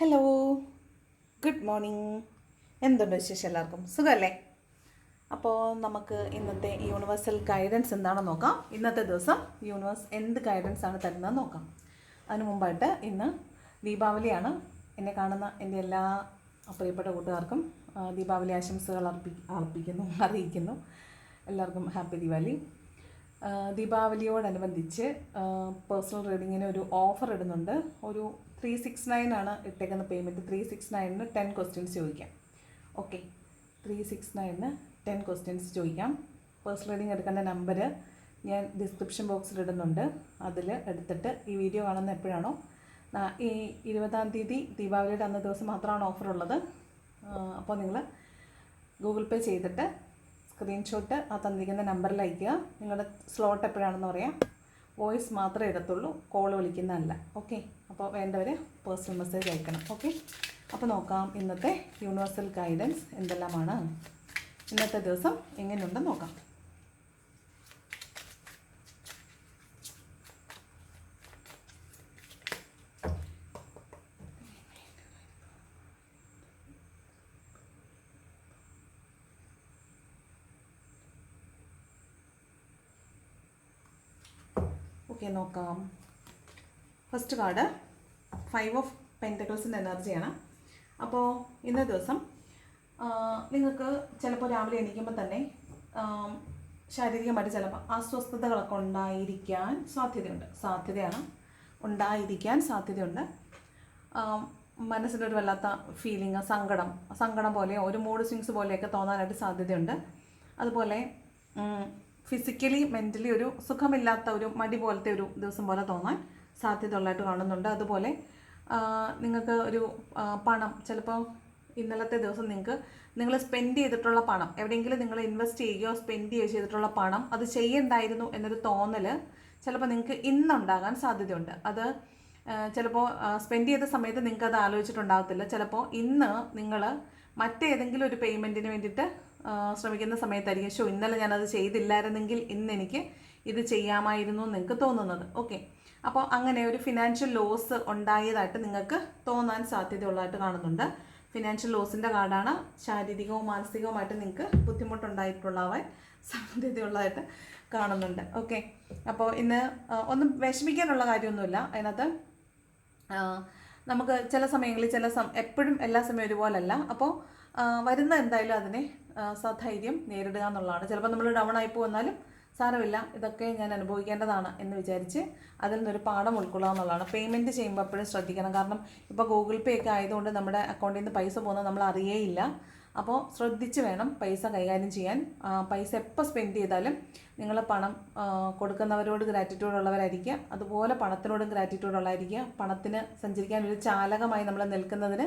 Hello good morning എന്തുണ്ട് വിശേഷം എല്ലാവർക്കും? സുഖമല്ലേ അപ്പോൾ നമുക്ക് ഇന്നത്തെ യൂണിവേഴ്സൽ ഗൈഡൻസ് എന്താണെന്ന് നോക്കാം. ഇന്നത്തെ ദിവസം യൂണിവേഴ്സ് എന്ത് ഗൈഡൻസ് ആണ് തരുന്നത് നോക്കാം. അതിനു മുമ്പായിട്ട് ഇന്ന് ദീപാവലിയാണ്. എന്നെ കാണുന്ന എന്റെ എല്ലാ പ്രിയപ്പെട്ട കൂട്ടുകാർക്കും ദീപാവലി ആശംസകൾ അർപ്പി അർപ്പിക്കുന്നു അറിയിക്കുന്നു. എല്ലാവർക്കും ഹാപ്പി ദീപാവലി ദീപാവലിയോടനുബന്ധിച്ച് പേഴ്സണൽ റീഡിങ്ങിന് ഒരു ഓഫർ ഇടുന്നുണ്ട്. ഒരു ത്രീ സിക്സ് നയൻ ആണ് ഇട്ടേക്കുന്ന പേയ്മെന്റ് ത്രീ സിക്സ് നയനിന് ടെൻ ക്വസ്റ്റ്യൻസ് ചോദിക്കാം. ഓക്കെ ത്രീ സിക്സ് നയനിന് ടെൻ ക്വസ്റ്റ്യൻസ് ചോദിക്കാം. പേഴ്സണൽ റീഡിംഗ് എടുക്കേണ്ട നമ്പർ ഞാൻ ഡിസ്ക്രിപ്ഷൻ ബോക്സിൽ ഇടുന്നുണ്ട്. അതിൽ എടുത്തിട്ട് ഈ വീഡിയോ കാണുന്ന എപ്പോഴാണോ? ഈ ഇരുപതാം തീയതി ദീപാവലിയുടെ അന്ന ദിവസം മാത്രമാണ് ഓഫർ ഉള്ളത്. അപ്പോൾ നിങ്ങൾ ഗൂഗിൾ പേ ചെയ്തിട്ട് സ്ക്രീൻഷോട്ട് ആ തന്നിരിക്കുന്ന നമ്പറിൽ അയക്കുക നിങ്ങളുടെ സ്ലോട്ട് എപ്പോഴാണെന്ന് പറയാം. വോയിസ് മാത്രമേ ഇടത്തുള്ളൂ കോൾ വിളിക്കുന്നതല്ല. ഓക്കെ? അപ്പോൾ വേണ്ടവർ പേഴ്സണൽ മെസ്സേജ് അയക്കണം. ഓക്കെ? അപ്പോൾ നോക്കാം ഇന്നത്തെ യൂണിവേഴ്സൽ ഗൈഡൻസ് എന്തെല്ലാമാണ്? ഇന്നത്തെ ദിവസം എങ്ങനെയുണ്ടെന്ന് നോക്കാം. ഓക്കെ നോക്കാം ഫസ്റ്റ് കാർഡ് ഫൈവ് ഓഫ് പെന്റക്കിൾസിന്റെ എനർജിയാണ് അപ്പോൾ ഇന്നേ ദിവസം നിങ്ങൾക്ക് ചിലപ്പോൾ രാവിലെ എണീക്കുമ്പോൾ തന്നെ ശാരീരികമായിട്ട് ചിലപ്പോൾ അസ്വസ്ഥതകളൊക്കെ ഉണ്ടായിരിക്കാൻ സാധ്യതയുണ്ട്. സാധ്യതയാണ്. ഉണ്ടായിരിക്കാൻ സാധ്യതയുണ്ട്. മനസ്സിലൊരു വല്ലാത്ത ഫീലിംഗ് സങ്കടം സങ്കടം പോലെയോ ഒരു മൂഡ് സ്വിങ്സ് പോലെയൊക്കെ തോന്നാനായിട്ട് സാധ്യതയുണ്ട്. അതുപോലെ ഫിസിക്കലി മെന്റലി ഒരു സുഖമില്ലാത്ത ഒരു മടി പോലത്തെ ഒരു ദിവസം പോലെ തോന്നാൻ സാധ്യതയുള്ളതായിട്ട് കാണുന്നുണ്ട്. അതുപോലെ നിങ്ങൾക്ക് ഒരു പണം ചിലപ്പോൾ ഇന്നലത്തെ ദിവസം നിങ്ങൾക്ക് നിങ്ങൾ സ്പെൻഡ് ചെയ്തിട്ടുള്ള പണം എവിടെയെങ്കിലും നിങ്ങൾ ഇൻവെസ്റ്റ് ചെയ്യുകയോ സ്പെൻഡ് ചെയ്യുകയോ ചെയ്തിട്ടുള്ള പണം അത് ചെയ്യണ്ടായിരുന്നു എന്നൊരു തോന്നൽ ചിലപ്പോൾ നിങ്ങൾക്ക് ഇന്നുണ്ടാകാൻ സാധ്യതയുണ്ട്. അത് ചിലപ്പോൾ സ്പെൻഡ് ചെയ്ത സമയത്ത് നിങ്ങൾക്ക് അത് ആലോചിച്ചിട്ടുണ്ടാകത്തില്ല. ചിലപ്പോൾ ഇന്ന് നിങ്ങൾ മറ്റേതെങ്കിലും ഒരു പേയ്മെന്റിന് വേണ്ടിയിട്ട് ശ്രമിക്കുന്ന സമയത്തായിരിക്കും. ഷോ ഇന്നലെ ഞാനത് ചെയ്തില്ലായിരുന്നെങ്കിൽ ഇന്ന് എനിക്ക് ഇത് ചെയ്യാമായിരുന്നു നിങ്ങൾക്ക് തോന്നുന്നത്. ഓക്കെ. അപ്പോൾ അങ്ങനെ ഒരു ഫിനാൻഷ്യൽ ലോസ് ഉണ്ടായതായിട്ട് നിങ്ങൾക്ക് തോന്നാൻ സാധ്യതയുള്ളതായിട്ട് കാണുന്നുണ്ട്. ഫിനാൻഷ്യൽ ലോസിന്റെ കാർഡാണ്. ശാരീരികവും മാനസികവുമായിട്ട് നിങ്ങൾക്ക് ബുദ്ധിമുട്ടുണ്ടായിട്ടുള്ളവാൻ സാധ്യതയുള്ളതായിട്ട് കാണുന്നുണ്ട്. ഓക്കെ. അപ്പോൾ ഇന്ന് ഒന്നും വിഷമിക്കാനുള്ള കാര്യമൊന്നുമില്ല. അതിനകത്ത് നമുക്ക് ചില സമയങ്ങളിൽ ചില സം എപ്പോഴും എല്ലാ സമയവും ഒരുപോലല്ല. അപ്പോൾ വരുന്ന എന്തായാലും അതിനെ സധൈര്യം നേരിടുക എന്നുള്ളതാണ്. ചിലപ്പോൾ നമ്മൾ ഡൗൺ ആയി പോകുന്നാലും സാരമില്ല ഇതൊക്കെ ഞാൻ അനുഭവിക്കേണ്ടതാണ് എന്ന് വിചാരിച്ച് അതിൽ നിന്നൊരു പാഠം ഉൾക്കൊള്ളുക എന്നുള്ളതാണ്. പേയ്മെന്റ് ചെയ്യുമ്പോൾ എപ്പോഴും ശ്രദ്ധിക്കണം. കാരണം ഇപ്പോൾ ഗൂഗിൾ പേ ഒക്കെ ആയതുകൊണ്ട് നമ്മുടെ അക്കൗണ്ടിൽ നിന്ന് പൈസ പോകുന്നത് നമ്മൾ അറിയേയില്ല. അപ്പോൾ ശ്രദ്ധിച്ച് വേണം പൈസ കൈകാര്യം ചെയ്യാൻ. പൈസ എപ്പോൾ സ്പെൻഡ് ചെയ്താലും നിങ്ങൾ പണം കൊടുക്കുന്നവരോട് ഗ്രാറ്റിറ്റ്യൂഡ് ഉള്ളവരായിരിക്കുക. അതുപോലെ പണത്തിനോടും ഗ്രാറ്റിറ്റ്യൂഡ് ഉള്ളതായിരിക്കുക പണത്തിന് സഞ്ചരിക്കാൻ ഒരു ചാലകമായി നമ്മൾ നിൽക്കുന്നതിന്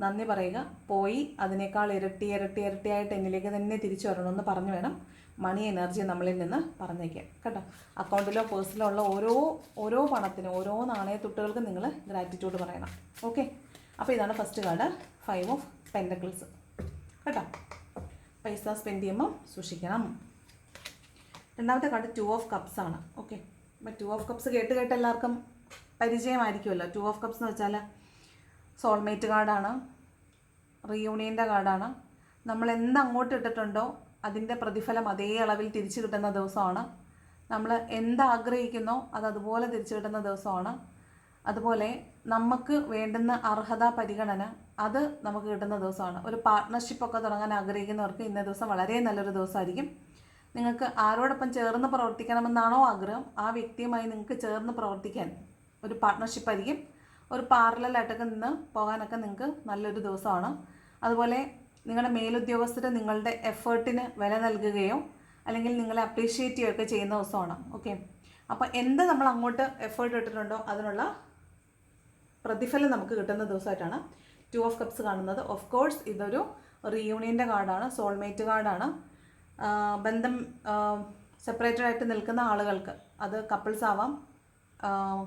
നന്ദി പറയുക. പോയി അതിനേക്കാൾ ഇരട്ടി ഇരട്ടി ഇരട്ടിയായിട്ട് എന്നിലേക്ക് തന്നെ തിരിച്ചു വരണമെന്ന് പറഞ്ഞു വേണം. മണി എനർജി നമ്മളിൽ നിന്ന് പറഞ്ഞേക്കാം കേട്ടോ? അക്കൗണ്ടിലോ പേഴ്സിലോ ഉള്ള ഓരോ ഓരോ പണത്തിനും ഓരോ നാണയത്തുട്ടുകൾക്കും നിങ്ങൾ ഗ്രാറ്റിറ്റ്യൂഡ് പറയണം. ഓക്കെ അപ്പോൾ ഇതാണ് first card five of pentacles കേട്ടോ? പൈസ സ്പെൻഡ് ചെയ്യുമ്പം സൂക്ഷിക്കണം. രണ്ടാമത്തെ കാർഡ് ടു ഓഫ് കപ്സ് ആണ്. ഓക്കെ ടു ഓഫ് കപ്സ് കേട്ട് കേട്ട് എല്ലാവർക്കും പരിചയമായിരിക്കുമല്ലോ. ടു ഓഫ് കപ്സ് എന്ന് വെച്ചാൽ സോൾമേറ്റ് കാർഡാണ് റീയൂണിയന്റെ കാർഡാണ്. നമ്മൾ എന്ത് അങ്ങോട്ട് ഇട്ടിട്ടുണ്ടോ അതിന്റെ പ്രതിഫലം അതേ അളവിൽ തിരിച്ചു കിട്ടുന്ന ദിവസമാണ്. നമ്മൾ എന്ത് ആഗ്രഹിക്കുന്നോ അത് അതുപോലെ തിരിച്ചു കിട്ടുന്ന ദിവസമാണ്. അതുപോലെ നമുക്ക് വേണ്ടുന്ന അർഹത പരിഗണന അത് നമുക്ക് കിട്ടുന്ന ദിവസമാണ്. ഒരു പാർട്ട്ണർഷിപ്പൊക്കെ തുടങ്ങാൻ ആഗ്രഹിക്കുന്നവർക്ക് ഇന്ന ദിവസം വളരെ നല്ലൊരു ദിവസമായിരിക്കും. നിങ്ങൾക്ക് ആരോടൊപ്പം ചേർന്ന് പ്രവർത്തിക്കണമെന്നാണോ ആഗ്രഹം? ആ വ്യക്തിയുമായി നിങ്ങൾക്ക് ചേർന്ന് പ്രവർത്തിക്കാൻ ഒരു പാർട്ട്ണർഷിപ്പ് ആയിരിക്കും. ഒരു പാരലായിട്ടൊക്കെ നിന്ന് പോകാനൊക്കെ നിങ്ങൾക്ക് നല്ലൊരു ദിവസമാണ്. അതുപോലെ നിങ്ങളുടെ മേലുദ്യോഗസ്ഥർ നിങ്ങളുടെ എഫേർട്ടിന് വില നൽകുകയോ അല്ലെങ്കിൽ നിങ്ങളെ അപ്രീഷിയേറ്റ് ചെയ്യുകയൊക്കെ ചെയ്യുന്ന ദിവസമാണ്. ഓക്കെ അപ്പോൾ എന്ത് നമ്മൾ അങ്ങോട്ട് എഫേർട്ട് ഇട്ടിട്ടുണ്ടോ അതിനുള്ള പ്രതിഫലം നമുക്ക് കിട്ടുന്ന ദിവസമായിട്ടാണ് ടു ഓഫ് കപ്സ് കാണുന്നത്. ഓഫ് കോഴ്സ് ഇതൊരു റീയൂണിയന്റെ കാർഡാണ് സോൾമേറ്റ് കാർഡാണ് ബന്ധം സെപ്പറേറ്റഡ് ആയിട്ട് നിൽക്കുന്ന ആളുകൾക്ക് അത് കപ്പിൾസ് ആവാം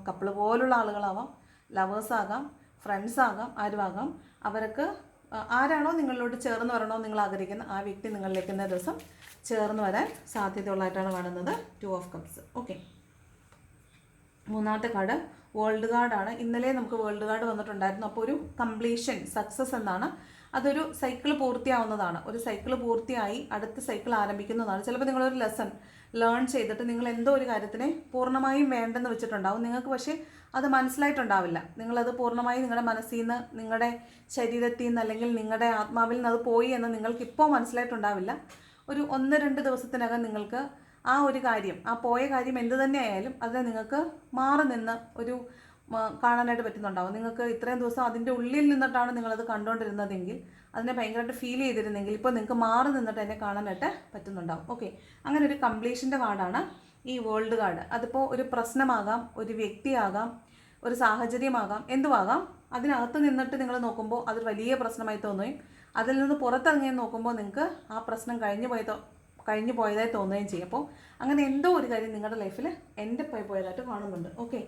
കപ്പിൾ പോലുള്ള ആളുകളാവാം ലവേഴ്സ് ആകാം ഫ്രണ്ട്സ് ആകാം ആരുമാകാം. അവർക്ക് ആരാണോ നിങ്ങളോട് ചേർന്ന് വരണോ നിങ്ങൾ ആഗ്രഹിക്കുന്ന ആ വ്യക്തി നിങ്ങളിലേക്ക് ഇന്ന ദിവസം ചേർന്ന് വരാൻ സാധ്യതയുള്ളതായിട്ടാണ് കാണുന്നത് ടു ഓഫ് കപ്സ് ഓക്കെ മൂന്നാമത്തെ കാർഡ് വേൾഡ് കാർഡാണ് ഇന്നലെ നമുക്ക് വേൾഡ് കാർഡ് വന്നിട്ടുണ്ടായിരുന്നു. അപ്പോൾ ഒരു കംപ്ലീഷൻ സക്സസ് എന്നാണ് അതൊരു സൈക്കിൾ പൂർത്തിയാവുന്നതാണ്. ഒരു സൈക്കിൾ പൂർത്തിയായി അടുത്ത സൈക്കിൾ ആരംഭിക്കുന്നതാണ്. ചിലപ്പോൾ നിങ്ങളൊരു ലെസൺ ലേൺ ചെയ്തിട്ട് നിങ്ങൾ എന്തോ ഒരു കാര്യത്തിനെ പൂർണമായും വേണ്ടെന്ന് വെച്ചിട്ടുണ്ടാവും. നിങ്ങൾക്ക് പക്ഷേ അത് മനസ്സിലായിട്ടുണ്ടാവില്ല. നിങ്ങളത് പൂർണമായും നിങ്ങളുടെ മനസ്സിൽ നിന്ന് നിങ്ങളുടെ ശരീരത്തിൽ നിന്ന് അല്ലെങ്കിൽ നിങ്ങളുടെ ആത്മാവിൽ നിന്ന് അത് പോയി എന്ന് നിങ്ങൾക്ക് ഇപ്പോൾ മനസ്സിലായിട്ടുണ്ടാവില്ല. ഒരു ഒന്ന് രണ്ട് ദിവസത്തിനകം നിങ്ങൾക്ക് ആ ഒരു കാര്യം ആ പോയ കാര്യം എന്ത് തന്നെ ആയാലും അതിനെ നിങ്ങൾക്ക് മാറി നിന്ന് ഒരു കാണാനായിട്ട് പറ്റുന്നുണ്ടാവും. നിങ്ങൾക്ക് ഇത്രയും ദിവസം അതിന്റെ ഉള്ളിൽ നിന്നിട്ടാണ് നിങ്ങളത് കണ്ടുകൊണ്ടിരുന്നതെങ്കിൽ അതിനെ ഭയങ്കരമായിട്ട് ഫീൽ ചെയ്തിരുന്നെങ്കിൽ ഇപ്പോൾ നിങ്ങൾക്ക് മാറി നിന്നിട്ട് എന്നെ കാണാനായിട്ട് പറ്റുന്നുണ്ടാവും. ഓക്കെ അങ്ങനെ ഒരു കംപ്ലീഷന്റെ കാർഡാണ് ഈ വേൾഡ് കാർഡ് അതിപ്പോൾ ഒരു പ്രശ്നമാകാം ഒരു വ്യക്തിയാകാം ഒരു സാഹചര്യമാകാം എന്തുമാകാം അതിനകത്ത് നിന്നിട്ട് നിങ്ങൾ നോക്കുമ്പോൾ അത് വലിയ പ്രശ്നമായി തോന്നുകയും അതിൽ നിന്ന് പുറത്തിറങ്ങി നോക്കുമ്പോൾ നിങ്ങൾക്ക് ആ പ്രശ്നം കഴിഞ്ഞു പോയതോ കഴിഞ്ഞു പോയതായി തോന്നുകയും ചെയ്യും. അപ്പോൾ അങ്ങനെ എന്തോ ഒരു കാര്യം നിങ്ങളുടെ ലൈഫിൽ എന്റെ പോയി പോയതായിട്ട് കാണുന്നുണ്ട്. ഓക്കെ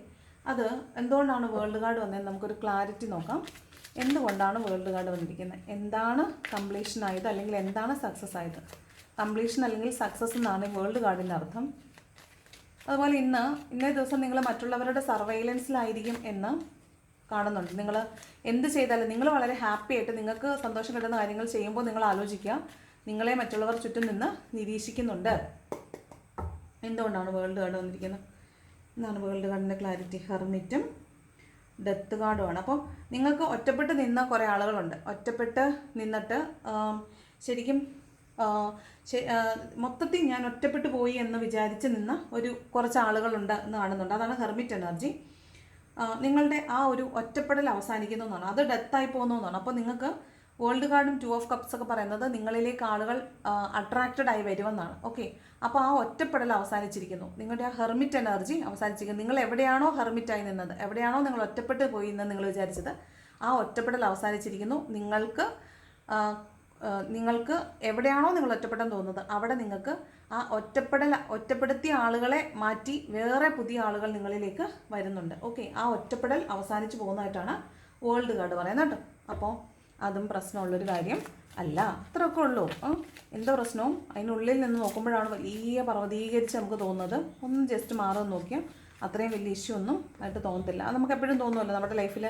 അത് എന്തുകൊണ്ടാണ് വേൾഡ് കാർഡ് വന്നതെന്ന് നമുക്കൊരു ക്ലാരിറ്റി നോക്കാം. എന്തുകൊണ്ടാണ് വേൾഡ് കാർഡ് വന്നിരിക്കുന്നത്? എന്താണ് കംപ്ലീഷൻ ആയത് അല്ലെങ്കിൽ എന്താണ് സക്സസ് ആയത്? കംപ്ലീഷൻ അല്ലെങ്കിൽ സക്സസ് എന്നാണ് വേൾഡ് കാർഡിന്റെ അർത്ഥം. അതുപോലെ ഇന്ന് ഇന്നേ ദിവസം നിങ്ങൾ മറ്റുള്ളവരുടെ സർവൈലൻസിലായിരിക്കും എന്ന് കാണുന്നുണ്ട്. നിങ്ങൾ എന്ത് ചെയ്താലും നിങ്ങൾ വളരെ ഹാപ്പി ആയിട്ട് നിങ്ങൾക്ക് സന്തോഷം കിട്ടുന്ന കാര്യങ്ങൾ ചെയ്യുമ്പോൾ നിങ്ങൾ ആലോചിക്കുക. നിങ്ങളെ മറ്റുള്ളവർ ചുറ്റും നിന്ന് നിരീക്ഷിക്കുന്നുണ്ട്. എന്തുകൊണ്ടാണ് വേൾഡ് കാർഡ് വന്നിരിക്കുന്നത്? എന്നാണ് വേൾഡ് കാർഡിന്റെ ക്ലാരിറ്റി. ഹെർമിറ്റും ഡെത്ത് കാർഡുമാണ് അപ്പോൾ നിങ്ങൾക്ക് ഒറ്റപ്പെട്ട് നിന്ന കുറേ ആളുകളുണ്ട്. ഒറ്റപ്പെട്ട് നിന്നിട്ട് ശരിക്കും മൊത്തത്തിൽ ഞാൻ ഒറ്റപ്പെട്ടു പോയി എന്ന് വിചാരിച്ച് നിന്ന ഒരു കുറച്ച് ആളുകളുണ്ട് എന്ന് കാണുന്നുണ്ട്. അതാണ് ഹെർമിറ്റ് എനർജി. നിങ്ങളുടെ ആ ഒരു ഒറ്റപ്പെടൽ അവസാനിക്കുന്നു എന്നാണ്. അത് ഡെത്തായി പോകുന്നു എന്നാണ്. അപ്പോൾ നിങ്ങൾക്ക് വേൾഡ് കാർഡും ടു ഓഫ് കപ്സ് ഒക്കെ പറയുന്നത് നിങ്ങളിലേക്ക് ആളുകൾ അട്രാക്റ്റഡ് ആയി വരുമെന്നാണ്. ഓക്കെ അപ്പോൾ ആ ഒറ്റപ്പെടൽ അവസാനിച്ചിരിക്കുന്നു. നിങ്ങളുടെ ആ ഹെർമിറ്റ് എനർജി അവസാനിച്ചിരിക്കുന്നു. നിങ്ങൾ എവിടെയാണോ ഹെർമിറ്റായി നിന്നത് എവിടെയാണോ നിങ്ങൾ ഒറ്റപ്പെട്ട് പോയി എന്ന് നിങ്ങൾ വിചാരിച്ചത് ആ ഒറ്റപ്പെടൽ അവസാനിച്ചിരിക്കുന്നു. നിങ്ങൾക്ക് നിങ്ങൾക്ക് എവിടെയാണോ നിങ്ങൾ ഒറ്റപ്പെടാൻ തോന്നുന്നത് അവിടെ നിങ്ങൾക്ക് ആ ഒറ്റപ്പെടൽ ഒറ്റപ്പെടുത്തിയ ആളുകളെ മാറ്റി വേറെ പുതിയ ആളുകൾ നിങ്ങളിലേക്ക് വരുന്നുണ്ട്. ഓക്കെ ആ ഒറ്റപ്പെടൽ അവസാനിച്ചു പോകുന്നതായിട്ടാണ് വേൾഡ് കാർഡ് പറയുന്നത് കേട്ടോ. അപ്പോൾ അതും പ്രശ്നമുള്ളൊരു കാര്യം അല്ല. അത്രയൊക്കെ ഉള്ളൂ. എന്തോ പ്രശ്നവും അതിനുള്ളിൽ നിന്ന് നോക്കുമ്പോഴാണ് വലിയ പർവതീകരിച്ച് നമുക്ക് തോന്നുന്നത്. ഒന്ന് ജസ്റ്റ് മാറുമെന്ന് നോക്കിയാൽ അത്രയും വലിയ ഇഷ്യൂ ഒന്നും ആയിട്ട് തോന്നത്തില്ല. അത് നമുക്ക് എപ്പോഴും തോന്നുമല്ലോ നമ്മുടെ ലൈഫിൽ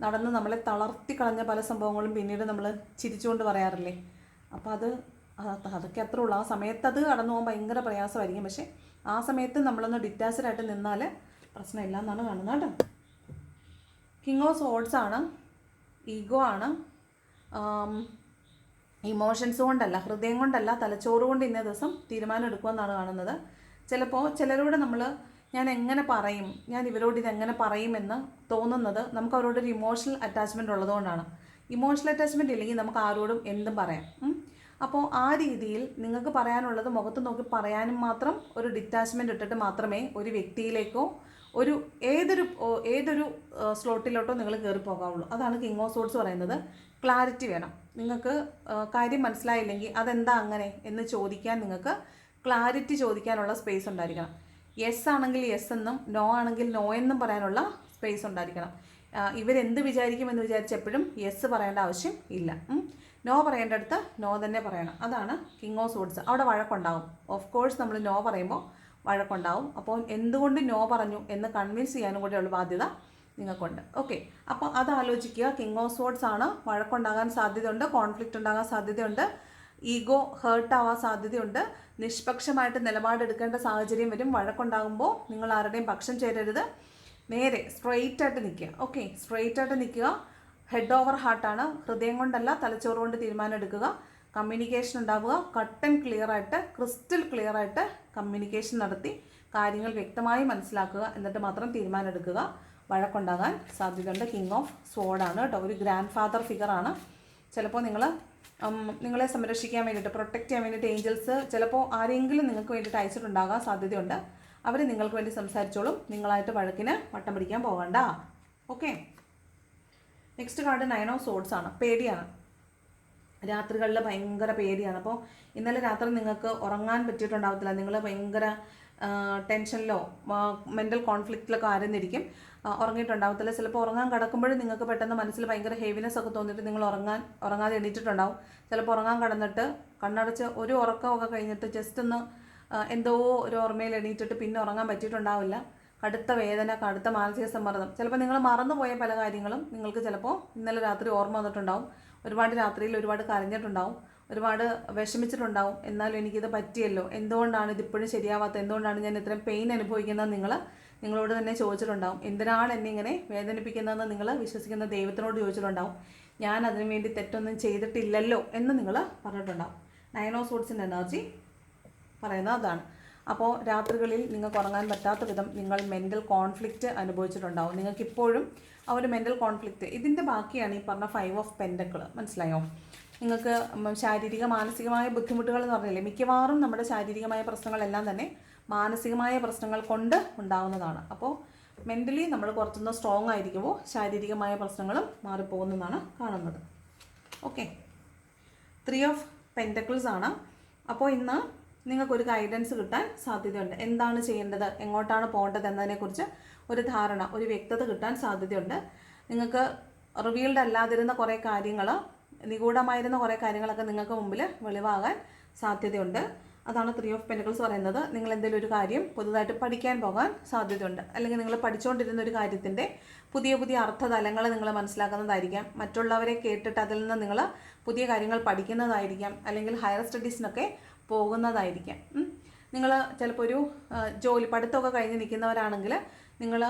നടന്ന് നമ്മളെ തളർത്തി കളഞ്ഞ പല സംഭവങ്ങളും പിന്നീട് നമ്മൾ ചിരിച്ചുകൊണ്ട് പറയാറില്ലേ? അപ്പോൾ അത് അത് അതൊക്കെ അത്രേ ഉള്ളൂ. ആ സമയത്ത് അത് കടന്നു പോകാൻ ഭയങ്കര പ്രയാസമായിരിക്കും. പക്ഷേ ആ സമയത്ത് നമ്മളൊന്ന് ഡിറ്റാച്ച്ഡ് ആയിട്ട് നിന്നാൽ പ്രശ്നമില്ല എന്നാണ് കാണുന്നത് കേട്ടോ. കിങ് ഓഫ് സോഡ്സ് ആണ്. ഈഗോ ആണ്. ഇമോഷൻസ് കൊണ്ടല്ല ഹൃദയം കൊണ്ടല്ല തലച്ചോറ് കൊണ്ട് ഇന്നേ ദിവസം തീരുമാനം എടുക്കുമെന്നാണ് കാണുന്നത്. ചിലപ്പോൾ ചിലരോട് നമ്മൾ ഞാൻ എങ്ങനെ പറയും? ഞാൻ ഇവരോട് ഇതെങ്ങനെ പറയുമെന്ന് തോന്നുന്നത് നമുക്ക് അവരോടൊരു ഇമോഷണൽ അറ്റാച്ച്മെന്റ് ഉള്ളതുകൊണ്ടാണ്. ഇമോഷണൽ അറ്റാച്ച്മെന്റ് ഇല്ലെങ്കിൽ നമുക്ക് ആരോടും എന്തും പറയാം. അപ്പോൾ ആ രീതിയിൽ നിങ്ങൾക്ക് പറയാനുള്ളത് മുഖത്ത് നോക്കി പറയാനും മാത്രം ഒരു ഡിറ്റാച്ച്മെന്റ് ഇട്ടിട്ട് മാത്രമേ ഒരു വ്യക്തിയിലേക്കോ ഒരു ഏതൊരു ഏതൊരു സ്ലോട്ടിലോട്ടോ നിങ്ങൾ കയറി പോകാവുള്ളൂ അതാണ് കിങ് ഓഫ് സോഡ്സ് പറയുന്നത്. ക്ലാരിറ്റി വേണം. നിങ്ങൾക്ക് കാര്യം മനസ്സിലായില്ലെങ്കിൽ അതെന്താ അങ്ങനെ എന്ന് ചോദിക്കാൻ നിങ്ങൾക്ക് ക്ലാരിറ്റി ചോദിക്കാനുള്ള സ്പേസ് ഉണ്ടായിരിക്കണം. യെസ് ആണെങ്കിൽ യെസ് എന്നും നോ ആണെങ്കിൽ നോ എന്നും പറയാനുള്ള സ്പേസ് ഉണ്ടായിരിക്കണം. ഇവരെന്ത് വിചാരിക്കുമെന്ന് വിചാരിച്ച് എപ്പോഴും യെസ് പറയേണ്ട ആവശ്യം ഇല്ല. നോ പറയേണ്ട അടുത്ത് നോ തന്നെ പറയണം. അതാണ് കിങ് ഓഫ് സോഡ്സ് അവിടെ വഴക്കുണ്ടാവും. ഓഫ് കോഴ്സ് നമ്മൾ നോ പറയുമ്പോൾ വഴക്കുണ്ടാവും. അപ്പോൾ എന്തുകൊണ്ട് നോ പറഞ്ഞു എന്ന് കൺവിൻസ് ചെയ്യാനും കൂടെയുള്ള ബാധ്യത നിങ്ങൾക്കുണ്ട്. ഓക്കെ അപ്പോൾ അത് ആലോചിക്കുക കിങ് ഓഫ് സോഡ്സ് ആണ്. വഴക്കുണ്ടാകാൻ സാധ്യതയുണ്ട്. കോൺഫ്ലിക്റ്റ് ഉണ്ടാകാൻ സാധ്യതയുണ്ട്. ഈഗോ ഹേർട്ട് ആവാൻ സാധ്യതയുണ്ട്. നിഷ്പക്ഷമായിട്ട് നിലപാടെടുക്കേണ്ട സാഹചര്യം വരും. വഴക്കുണ്ടാകുമ്പോൾ നിങ്ങൾ ആരുടെയും പക്ഷം ചേരരുത്. നേരെ സ്ട്രെയിറ്റ് ആയിട്ട് നിൽക്കുക. ഓക്കെ സ്ട്രെയിറ്റ് ആയിട്ട് നിൽക്കുക. ഹെഡ് ഓവർ ഹാർട്ടാണ് ഹൃദയം കൊണ്ടല്ല തലച്ചോറ് കൊണ്ട് തീരുമാനം എടുക്കുക. കമ്മ്യൂണിക്കേഷൻ ഉണ്ടാവുക. കട്ട് ആൻഡ് ക്ലിയർ ആയിട്ട് ക്രിസ്റ്റൽ ക്ലിയർ ആയിട്ട് കമ്മ്യൂണിക്കേഷൻ നടത്തി കാര്യങ്ങൾ വ്യക്തമായി മനസ്സിലാക്കുക. എന്നിട്ട് മാത്രം തീരുമാനം എടുക്കുക. വഴക്കുണ്ടാകാൻ സാധ്യതയുണ്ട്. കിങ് ഓഫ് സ്വോഡാണ് കേട്ടോ. ഒരു ഗ്രാൻഡ് ഫാദർ ഫിഗറാണ് ചിലപ്പോൾ നിങ്ങൾ നിങ്ങളെ സംരക്ഷിക്കാൻ വേണ്ടിയിട്ട് പ്രൊട്ടക്റ്റ് ചെയ്യാൻ വേണ്ടിയിട്ട് ഏഞ്ചൽസ് ചിലപ്പോൾ ആരെങ്കിലും നിങ്ങൾക്ക് വേണ്ടിയിട്ട് അയച്ചിട്ടുണ്ടാകാൻ സാധ്യതയുണ്ട്. അവർ നിങ്ങൾക്ക് വേണ്ടി സംസാരിച്ചോളും. നിങ്ങളായിട്ട് വഴക്കിന് വട്ടം പിടിക്കാൻ പോകണ്ട. Okay next card nine of swords ആണ്. പേടിയാണ്. രാത്രികളിൽ ഭയങ്കര പേടിയാണ്. അപ്പോൾ ഇന്നലെ രാത്രി നിങ്ങൾക്ക് ഉറങ്ങാൻ പറ്റിയിട്ടുണ്ടാവത്തില്ല. നിങ്ങൾ ഭയങ്കര ടെൻഷനിലോ മെന്റൽ കോൺഫ്ലിക്റ്റിലൊക്കെ ആയിരുന്നിരിക്കും. ആ, ഉറങ്ങിയിട്ടുണ്ടാവത്തില്ല. ചിലപ്പോൾ ഉറങ്ങാൻ കിടക്കുമ്പോഴും നിങ്ങൾക്ക് പെട്ടെന്ന് മനസ്സിൽ ഭയങ്കര ഹെവിനെസ് ഒക്കെ തോന്നിയിട്ട് നിങ്ങൾ ഉറങ്ങാൻ ഉറങ്ങാതെ എണീറ്റിട്ടുണ്ടാവും. ചിലപ്പോൾ ഉറങ്ങാൻ കിടന്നിട്ട് കണ്ണടച്ച് ഒരു ഉറക്കമൊക്കെ കഴിഞ്ഞിട്ട് ജസ്റ്റ് ഒന്ന് എന്തോ ഒരു ഓർമ്മയിൽ എണീറ്റിട്ട് പിന്നെ ഉറങ്ങാൻ പറ്റിയിട്ടുണ്ടാവില്ല. കടുത്ത വേദന കടുത്ത മാനസിക സമ്മർദ്ദം. ചിലപ്പോൾ നിങ്ങൾ മറന്നുപോയ പല കാര്യങ്ങളും നിങ്ങൾക്ക് ചിലപ്പോൾ ഇന്നലെ രാത്രി ഓർമ്മ വന്നിട്ടുണ്ടാവും. ഒരുപാട് രാത്രിയിൽ ഒരുപാട് കരഞ്ഞിട്ടുണ്ടാവും. ഒരുപാട് വിഷമിച്ചിട്ടുണ്ടാവും. എന്നാലും എനിക്കിത് പറ്റിയല്ലോ. എന്തുകൊണ്ടാണ് ഇതിപ്പോഴും ശരിയാവാത്തത്? എന്തുകൊണ്ടാണ് ഞാൻ ഇത്രയും പെയിൻ അനുഭവിക്കുന്നത് നിങ്ങൾ നിങ്ങളോട് തന്നെ ചോദിച്ചിട്ടുണ്ടാവും. എന്തിനാണ് എന്നെ ഇങ്ങനെ വേദനിപ്പിക്കുന്നതെന്ന് നിങ്ങൾ വിശ്വസിക്കുന്ന ദൈവത്തിനോട് ചോദിച്ചിട്ടുണ്ടാവും. ഞാൻ അതിനു വേണ്ടി തെറ്റൊന്നും ചെയ്തിട്ടില്ലല്ലോ എന്ന് നിങ്ങൾ പറഞ്ഞിട്ടുണ്ടാവും. ഓഫ് സൂട്ട്സിന്റെ എനർജി പറയുന്നത് അതാണ്. അപ്പോൾ രാത്രികളിൽ നിങ്ങൾക്ക് ഉറങ്ങാൻ പറ്റാത്ത വിധം നിങ്ങൾ മെന്റൽ കോൺഫ്ലിക്റ്റ് അനുഭവിച്ചിട്ടുണ്ടാവും. നിങ്ങൾക്ക് ഇപ്പോഴും ആ ഒരു മെന്റൽ കോൺഫ്ലിക്റ്റ് ഇതിന്റെ ബാക്കിയാണ് ഈ പറഞ്ഞ ഫൈവ് ഓഫ് പെൻഡക്കിൾ മനസ്സിലായോ? നിങ്ങൾക്ക് ശാരീരിക മാനസികമായ ബുദ്ധിമുട്ടുകൾ എന്ന് പറഞ്ഞില്ലേ മിക്കവാറും നമ്മുടെ ശാരീരികമായ പ്രശ്നങ്ങളെല്ലാം തന്നെ മാനസികമായ പ്രശ്നങ്ങൾ കൊണ്ട് ഉണ്ടാകുന്നതാണ് അപ്പോൾ മെന്റലി നമ്മൾ കുറച്ചൊന്ന് സ്ട്രോങ് ആയിരിക്കുമ്പോൾ ശാരീരികമായ പ്രശ്നങ്ങളും മാറിപ്പോകുന്നതാണ് കാണുന്നത്. ഓക്കെ ത്രീ ഓഫ് പെന്റക്കിൾസ് ആണ്. അപ്പോൾ ഇന്ന് നിങ്ങൾക്കൊരു ഗൈഡൻസ് കിട്ടാൻ സാധ്യതയുണ്ട്. എന്താണ് ചെയ്യേണ്ടത്? എങ്ങോട്ടാണ് പോകേണ്ടത് എന്നതിനെക്കുറിച്ച് ഒരു ധാരണ ഒരു വ്യക്തത കിട്ടാൻ സാധ്യതയുണ്ട്. നിങ്ങൾക്ക് റിവീൽഡ് അല്ലാതിരുന്ന കുറേ കാര്യങ്ങൾ നിഗൂഢമായിരുന്ന കുറേ കാര്യങ്ങളൊക്കെ നിങ്ങൾക്ക് മുമ്പിൽ വെളിവാകാൻ സാധ്യതയുണ്ട്. അതാണ് ത്രീ ഓഫ് പെന്റക്കിൾസ് പറയുന്നത്. നിങ്ങൾ എന്തെങ്കിലും ഒരു കാര്യം പുതുതായിട്ട് പഠിക്കാൻ പോകാൻ സാധ്യതയുണ്ട്. അല്ലെങ്കിൽ നിങ്ങൾ പഠിച്ചുകൊണ്ടിരുന്ന ഒരു കാര്യത്തിന്റെ പുതിയ പുതിയ അർത്ഥതലങ്ങൾ നിങ്ങൾ മനസ്സിലാക്കുന്നതായിരിക്കാം. മറ്റുള്ളവരെ കേട്ടിട്ട് അതിൽ നിന്ന് നിങ്ങൾ പുതിയ കാര്യങ്ങൾ പഠിക്കുന്നതായിരിക്കാം. അല്ലെങ്കിൽ ഹയർ സ്റ്റഡീസിനൊക്കെ പോകുന്നതായിരിക്കാം. നിങ്ങൾ ചിലപ്പോൾ ഒരു ജോലി പഠിത്തമൊക്കെ കഴിഞ്ഞ് നിൽക്കുന്നവരാണെങ്കിൽ നിങ്ങൾ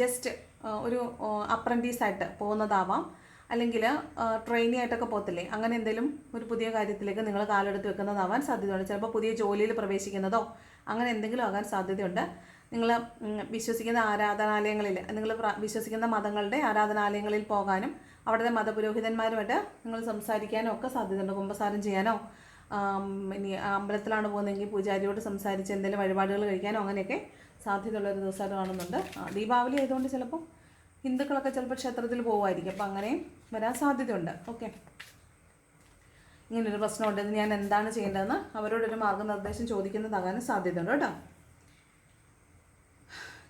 ജസ്റ്റ് ഒരു അപ്രന്റീസായിട്ട് പോകുന്നതാവാം. അല്ലെങ്കിൽ ട്രെയിനി ആയിട്ടൊക്കെ പോകത്തില്ലേ? അങ്ങനെ എന്തെങ്കിലും ഒരു പുതിയ കാര്യത്തിലേക്ക് നിങ്ങൾ കാലെടുത്ത് വെക്കുന്നതാവാൻ സാധ്യതയുണ്ട്. ചിലപ്പോൾ പുതിയ ജോലിയിൽ പ്രവേശിക്കുന്നതോ അങ്ങനെ എന്തെങ്കിലും ആകാൻ സാധ്യതയുണ്ട്. നിങ്ങൾ വിശ്വസിക്കുന്ന ആരാധനാലയങ്ങളിൽ നിങ്ങൾ വിശ്വസിക്കുന്ന മതങ്ങളുടെ ആരാധനാലയങ്ങളിൽ പോകാനും അവിടുത്തെ മതപുരോഹിതന്മാരുമായിട്ട് നിങ്ങൾ സംസാരിക്കാനോ ഒക്കെ സാധ്യതയുണ്ട്. കുമ്പസാരം ചെയ്യാനോ ഇനി അമ്പലത്തിലാണ് പോകുന്നതെങ്കിൽ പൂജാരിയോട് സംസാരിച്ച് എന്തെങ്കിലും വഴിപാടുകൾ കഴിക്കാനോ അങ്ങനെയൊക്കെ സാധ്യതയുള്ള ഒരു ദിവസമായിട്ട് കാണുന്നുണ്ട്. ദീപാവലി ആയതുകൊണ്ട് ചിലപ്പോൾ ഹിന്ദുക്കളൊക്കെ ചിലപ്പോൾ ക്ഷേത്രത്തിൽ പോകുമായിരിക്കും അപ്പോൾ അങ്ങനെ വരാൻ സാധ്യതയുണ്ട്. ഓക്കെ. ഇങ്ങനൊരു പ്രശ്നമുണ്ട്. ഇത് ഞാൻ എന്താണ് ചെയ്യേണ്ടതെന്ന് അവരോടൊരു മാർഗനിർദ്ദേശം ചോദിക്കുന്നതാകാനും സാധ്യതയുണ്ട് കേട്ടോ.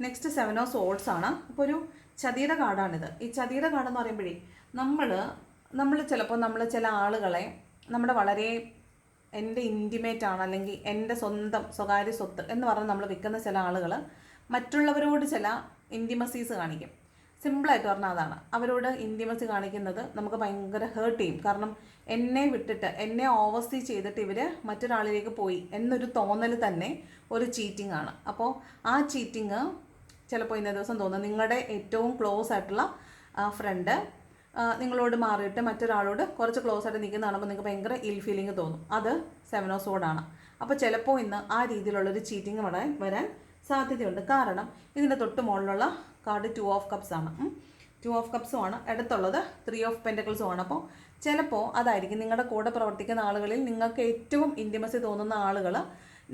നെക്സ്റ്റ് സെവൻ ഓഫ് സോൾസ് ആണ്. അപ്പോൾ ഒരു ചതിയുടെ കാർഡാണിത്. ഈ ചതിയുടെ കാടെന്ന് പറയുമ്പോഴേ നമ്മൾ നമ്മൾ ചിലപ്പോൾ നമ്മൾ ചില ആളുകളെ നമ്മുടെ വളരെ എന്റെ ഇന്റിമേറ്റ് ആണ് അല്ലെങ്കിൽ എന്റെ സ്വന്തം സ്വകാര്യ സ്വത്ത് എന്ന് പറഞ്ഞ് നമ്മൾ വിൽക്കുന്ന ചില ആളുകൾ മറ്റുള്ളവരോട് ചില ഇന്റിമസീസ് കാണിക്കും. സിമ്പിളായിട്ട് പറഞ്ഞാൽ അതാണ്. അവരോട് ഇന്റിമസി കാണിക്കുന്നത് നമുക്ക് ഭയങ്കര ഹേർട്ട് ചെയ്യും. കാരണം എന്നെ വിട്ടിട്ട് എന്നെ ഓവർസീ ചെയ്തിട്ട് ഇവർ മറ്റൊരാളിലേക്ക് പോയി എന്നൊരു തോന്നൽ തന്നെ ഒരു ചീറ്റിംഗ് ആണ്. അപ്പോൾ ആ ചീറ്റിങ് ചിലപ്പോൾ ഇന്നേ ദിവസം തോന്നുന്നു നിങ്ങളുടെ ഏറ്റവും ക്ലോസ് ആയിട്ടുള്ള ഫ്രണ്ട് നിങ്ങളോട് മാറിയിട്ട് മറ്റൊരാളോട് കുറച്ച് ക്ലോസ് ആയിട്ട് നിൽക്കുന്ന കാണുമ്പോൾ നിങ്ങൾക്ക് ഭയങ്കര ഇൽ ഫീലിംഗ് തോന്നും. അത് സെവൻ ഓഫ് സോഡാണ് അപ്പോൾ ചിലപ്പോൾ ഇന്ന് ആ രീതിയിലുള്ളൊരു ചീറ്റിംഗ് വരാൻ വരാൻ സാധ്യതയുണ്ട്. കാരണം ഇതിന്റെ തൊട്ട് മുകളിലുള്ള കാർഡ് ടു ഓഫ് കപ്സ് ആണ്. ടു ഓഫ് കപ്സും ആണ് അടുത്തുള്ളത് ത്രീ ഓഫ് പെന്റക്കിൾസും ആണ്. അപ്പോൾ ചിലപ്പോൾ അതായിരിക്കും നിങ്ങളുടെ കൂടെ പ്രവർത്തിക്കുന്ന ആളുകളിൽ നിങ്ങൾക്ക് ഏറ്റവും ഇന്റിമസി തോന്നുന്ന ആളുകൾ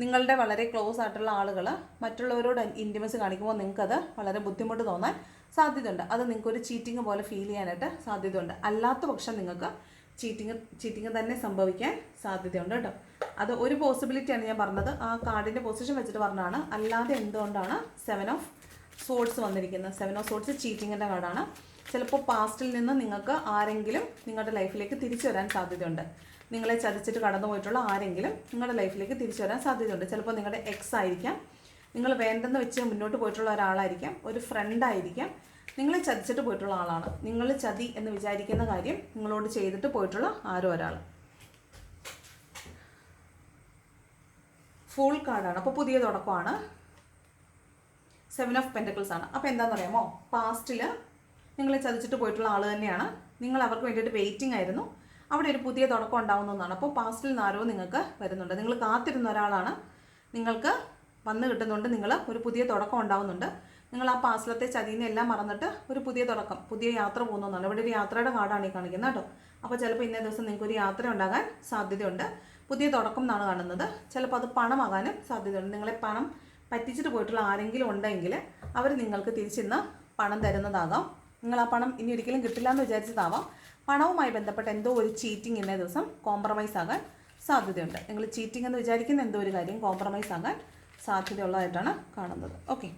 നിങ്ങളുടെ വളരെ ക്ലോസ് ആയിട്ടുള്ള ആളുകൾ മറ്റുള്ളവരോട് ഇന്റിമസി കാണിക്കുമ്പോൾ നിങ്ങൾക്കത് വളരെ ബുദ്ധിമുട്ട് തോന്നാൻ സാധ്യതയുണ്ട്. അത് നിങ്ങൾക്കൊരു ചീറ്റിംഗ് പോലെ ഫീൽ ചെയ്യാനായിട്ട് സാധ്യതയുണ്ട്. അല്ലാത്ത പക്ഷം നിങ്ങൾക്ക് ചീറ്റിംഗ് ചീറ്റിംഗ് തന്നെ സംഭവിക്കാൻ സാധ്യതയുണ്ട് കേട്ടോ. അത് ഒരു പോസിബിലിറ്റിയാണ് ഞാൻ പറഞ്ഞത്. ആ കാർഡിന്റെ പൊസിഷൻ വെച്ചിട്ട് പറഞ്ഞതാണ്. അല്ലാതെ എന്തുകൊണ്ടാണ് സെവൻ ഓഫ് സോഡ്സ് വന്നിരിക്കുന്നത്. സെവൻ ഓഫ് സോഡ്സ് ചീറ്റിങ്ങിന്റെ കാർഡാണ് ചിലപ്പോൾ പാസ്റ്റിൽ നിന്ന് നിങ്ങൾക്ക് ആരെങ്കിലും നിങ്ങളുടെ ലൈഫിലേക്ക് തിരിച്ചു വരാൻ സാധ്യതയുണ്ട്. നിങ്ങളെ ചതിച്ചിട്ട് കടന്നു പോയിട്ടുള്ള ആരെങ്കിലും നിങ്ങളുടെ ലൈഫിലേക്ക് തിരിച്ചു വരാൻ സാധ്യതയുണ്ട്. ചിലപ്പോൾ നിങ്ങളുടെ എക്സ് ആയിരിക്കാം. നിങ്ങൾ വേണ്ടെന്ന് വെച്ച് മുന്നോട്ട് പോയിട്ടുള്ള ഒരാളായിരിക്കാം. ഒരു ഫ്രണ്ട് ആയിരിക്കാം. നിങ്ങളെ ചതിച്ചിട്ട് പോയിട്ടുള്ള ആളാണ്. നിങ്ങൾ ചതി എന്ന് വിചാരിക്കുന്ന കാര്യം നിങ്ങളോട് ചെയ്തിട്ട് പോയിട്ടുള്ള ആരോ ഒരാൾ. ഫുൾ കാർഡാണ് അപ്പോൾ പുതിയ തുടക്കമാണ്. സെവൻ ഓഫ് പെന്റക്കിൾസ് ആണ്. അപ്പോൾ എന്താണെന്ന് അറിയാമോ പാസ്റ്റിൽ നിങ്ങളെ ചതിച്ചിട്ട് പോയിട്ടുള്ള ആൾ തന്നെയാണ്. നിങ്ങൾ അവർക്ക് വേണ്ടിയിട്ട് വെയിറ്റിംഗ് ആയിരുന്നു. അവിടെ ഒരു പുതിയ തുടക്കം ഉണ്ടാവുന്നതാണ് അപ്പോൾ പാസ്റ്റിൽ നിന്ന് ആരോ നിങ്ങൾക്ക് വരുന്നുണ്ട്. നിങ്ങൾ കാത്തിരുന്ന ഒരാളാണ്. നിങ്ങൾക്ക് വന്ന് കിട്ടുന്നുണ്ട്. നിങ്ങൾ ഒരു പുതിയ തുടക്കം ഉണ്ടാവുന്നുണ്ട്. നിങ്ങൾ ആ പാസ്റ്റിലത്തെ ചതിനെല്ലാം മറന്നിട്ട് ഒരു പുതിയ തുടക്കം പുതിയ യാത്ര പോകുന്നതാണ് ഇവിടെ ഒരു യാത്രയുടെ കാർഡാണ് ഈ കാണിക്കുന്നത് കേട്ടോ. അപ്പോൾ ചിലപ്പോൾ ഇന്നേ ദിവസം നിങ്ങൾക്ക് ഒരു യാത്ര ഉണ്ടാകാൻ സാധ്യതയുണ്ട്. പുതിയ തുടക്കം എന്നാണ് കാണുന്നത്. ചിലപ്പോൾ അത് പണമാകാനും സാധ്യതയുണ്ട്. നിങ്ങളെ പണം പറ്റിച്ചിട്ട് പോയിട്ടുള്ള ആരെങ്കിലും ഉണ്ടെങ്കിൽ അവർ നിങ്ങൾക്ക് തിരിച്ചിന്ന് പണം തരുന്നതാകാം. നിങ്ങൾ ആ പണം ഇനി ഒരിക്കലും കിട്ടില്ല എന്ന് വിചാരിച്ചതാവാം. പണവുമായി ബന്ധപ്പെട്ട എന്തോ ഒരു ചീറ്റിംഗ് ഇന്നേ ദിവസം കോംപ്രമൈസ് ആകാൻ സാധ്യതയുണ്ട്. നിങ്ങൾ ചീറ്റിംഗ് എന്ന് വിചാരിക്കുന്ന എന്തോ ഒരു കാര്യം കോംപ്രമൈസ് ആകാൻ സാധ്യതയുള്ളതായിട്ടാണ് കാണുന്നത്. ഓക്കെ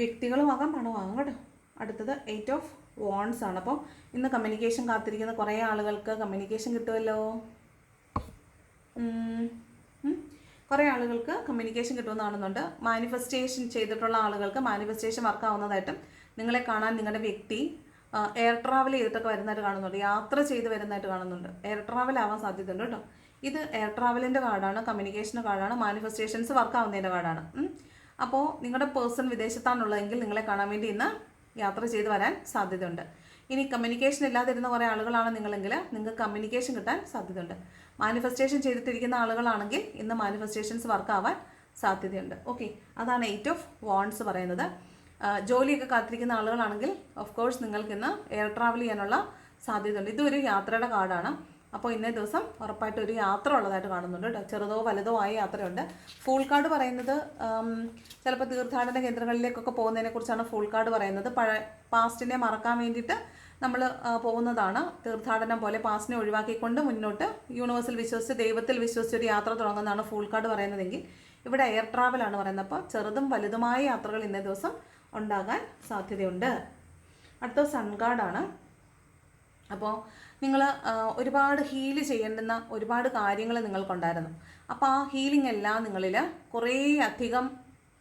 വ്യക്തികളുമാകാം പണമാകാം കേട്ടോ. അടുത്തത് എയ്റ്റ് ഓഫ് വോൺസ് ആണ്. അപ്പോൾ ഇന്ന് കമ്മ്യൂണിക്കേഷൻ കാത്തിരിക്കുന്ന കുറേ ആളുകൾക്ക് കമ്മ്യൂണിക്കേഷൻ കിട്ടുമല്ലോ? കുറേ ആളുകൾക്ക് കമ്മ്യൂണിക്കേഷൻ കിട്ടുമെന്നാണെന്നുണ്ട് മാനിഫെസ്റ്റേഷൻ ചെയ്തിട്ടുള്ള ആളുകൾക്ക് മാനിഫെസ്റ്റേഷൻ വർക്ക് ആവുന്നതായിട്ടും നിങ്ങളെ കാണാൻ നിങ്ങളുടെ വ്യക്തി എയർ ട്രാവൽ ചെയ്തിട്ടൊക്കെ വരുന്നതായിട്ട് കാണുന്നുണ്ട്. യാത്ര ചെയ്ത് വരുന്നതായിട്ട് കാണുന്നുണ്ട്. എയർ ട്രാവൽ ആവാൻ സാധ്യതയുണ്ട് കേട്ടോ. ഇത് എയർ ട്രാവലിന്റെ കാർഡാണ് കമ്മ്യൂണിക്കേഷന്റെ കാർഡാണ് മാനിഫെസ്റ്റേഷൻസ് വർക്ക് ആവുന്നതിന്റെ കാർഡാണ്. അപ്പോൾ നിങ്ങളുടെ പേഴ്സൺ വിദേശത്താണുള്ളതെങ്കിൽ നിങ്ങളെ കാണാൻ വേണ്ടി ഇന്ന് യാത്ര ചെയ്ത് വരാൻ സാധ്യതയുണ്ട്. ഇനി കമ്മ്യൂണിക്കേഷൻ ഇല്ലാതിരുന്ന കുറേ ആളുകളാണ് നിങ്ങളെങ്കിൽ നിങ്ങൾക്ക് കമ്മ്യൂണിക്കേഷൻ കിട്ടാൻ സാധ്യതയുണ്ട്. മാനിഫെസ്റ്റേഷൻ ചെയ്തിട്ടിരിക്കുന്ന ആളുകളാണെങ്കിൽ ഇന്ന് മാനിഫെസ്റ്റേഷൻസ് വർക്ക് ആവാൻ സാധ്യതയുണ്ട്. ഓക്കെ അതാണ് എയ്റ്റ് ഓഫ് വോൺസ് പറയുന്നത്. ജോലിയൊക്കെ കാത്തിരിക്കുന്ന ആളുകളാണെങ്കിൽ ഓഫ് കോഴ്സ് നിങ്ങൾക്ക് ഇന്ന് എയർ ട്രാവൽ ചെയ്യാനുള്ള സാധ്യതയുണ്ട്. ഇതൊരു യാത്രയുടെ കാർഡാണ്. അപ്പോൾ ഇന്നേ ദിവസം ഉറപ്പായിട്ട് ഒരു യാത്ര ഉള്ളതായിട്ട് കാണുന്നുണ്ട് കേട്ടോ. ചെറുതോ വലുതോ ആയ യാത്രയുണ്ട്. ഫുൾ കാർഡ് പറയുന്നത് ചിലപ്പോൾ തീർത്ഥാടന കേന്ദ്രങ്ങളിലേക്കൊക്കെ പോകുന്നതിനെ കുറിച്ചാണ് ഫുൾ കാർഡ് പറയുന്നത്. പഴയ പാസ്റ്റിനെ മറക്കാൻ വേണ്ടിയിട്ട് നമ്മൾ പോകുന്നതാണ്. തീർത്ഥാടനം പോലെ പാസ്റ്റിനെ ഒഴിവാക്കിക്കൊണ്ട് മുന്നോട്ട് യൂണിവേഴ്സിൽ വിശ്വസിച്ച് ദൈവത്തിൽ വിശ്വസിച്ച് ഒരു യാത്ര തുടങ്ങുന്നതാണ് ഫുൾ കാർഡ് പറയുന്നതെങ്കിൽ ഇവിടെ എയർ ട്രാവലാണ് പറയുന്നത്. അപ്പോൾ ചെറുതും വലുതുമായ യാത്രകൾ ഇന്നേ ദിവസം ഉണ്ടാകാൻ സാധ്യതയുണ്ട്. അടുത്ത സൺ കാർഡാണ് അപ്പോൾ നിങ്ങൾ ഒരുപാട് ഹീൽ ചെയ്യേണ്ടുന്ന ഒരുപാട് കാര്യങ്ങൾ നിങ്ങൾക്കുണ്ടായിരുന്നു. അപ്പോൾ ആ ഹീലിംഗ് എല്ലാം നിങ്ങളിൽ കുറേ അധികം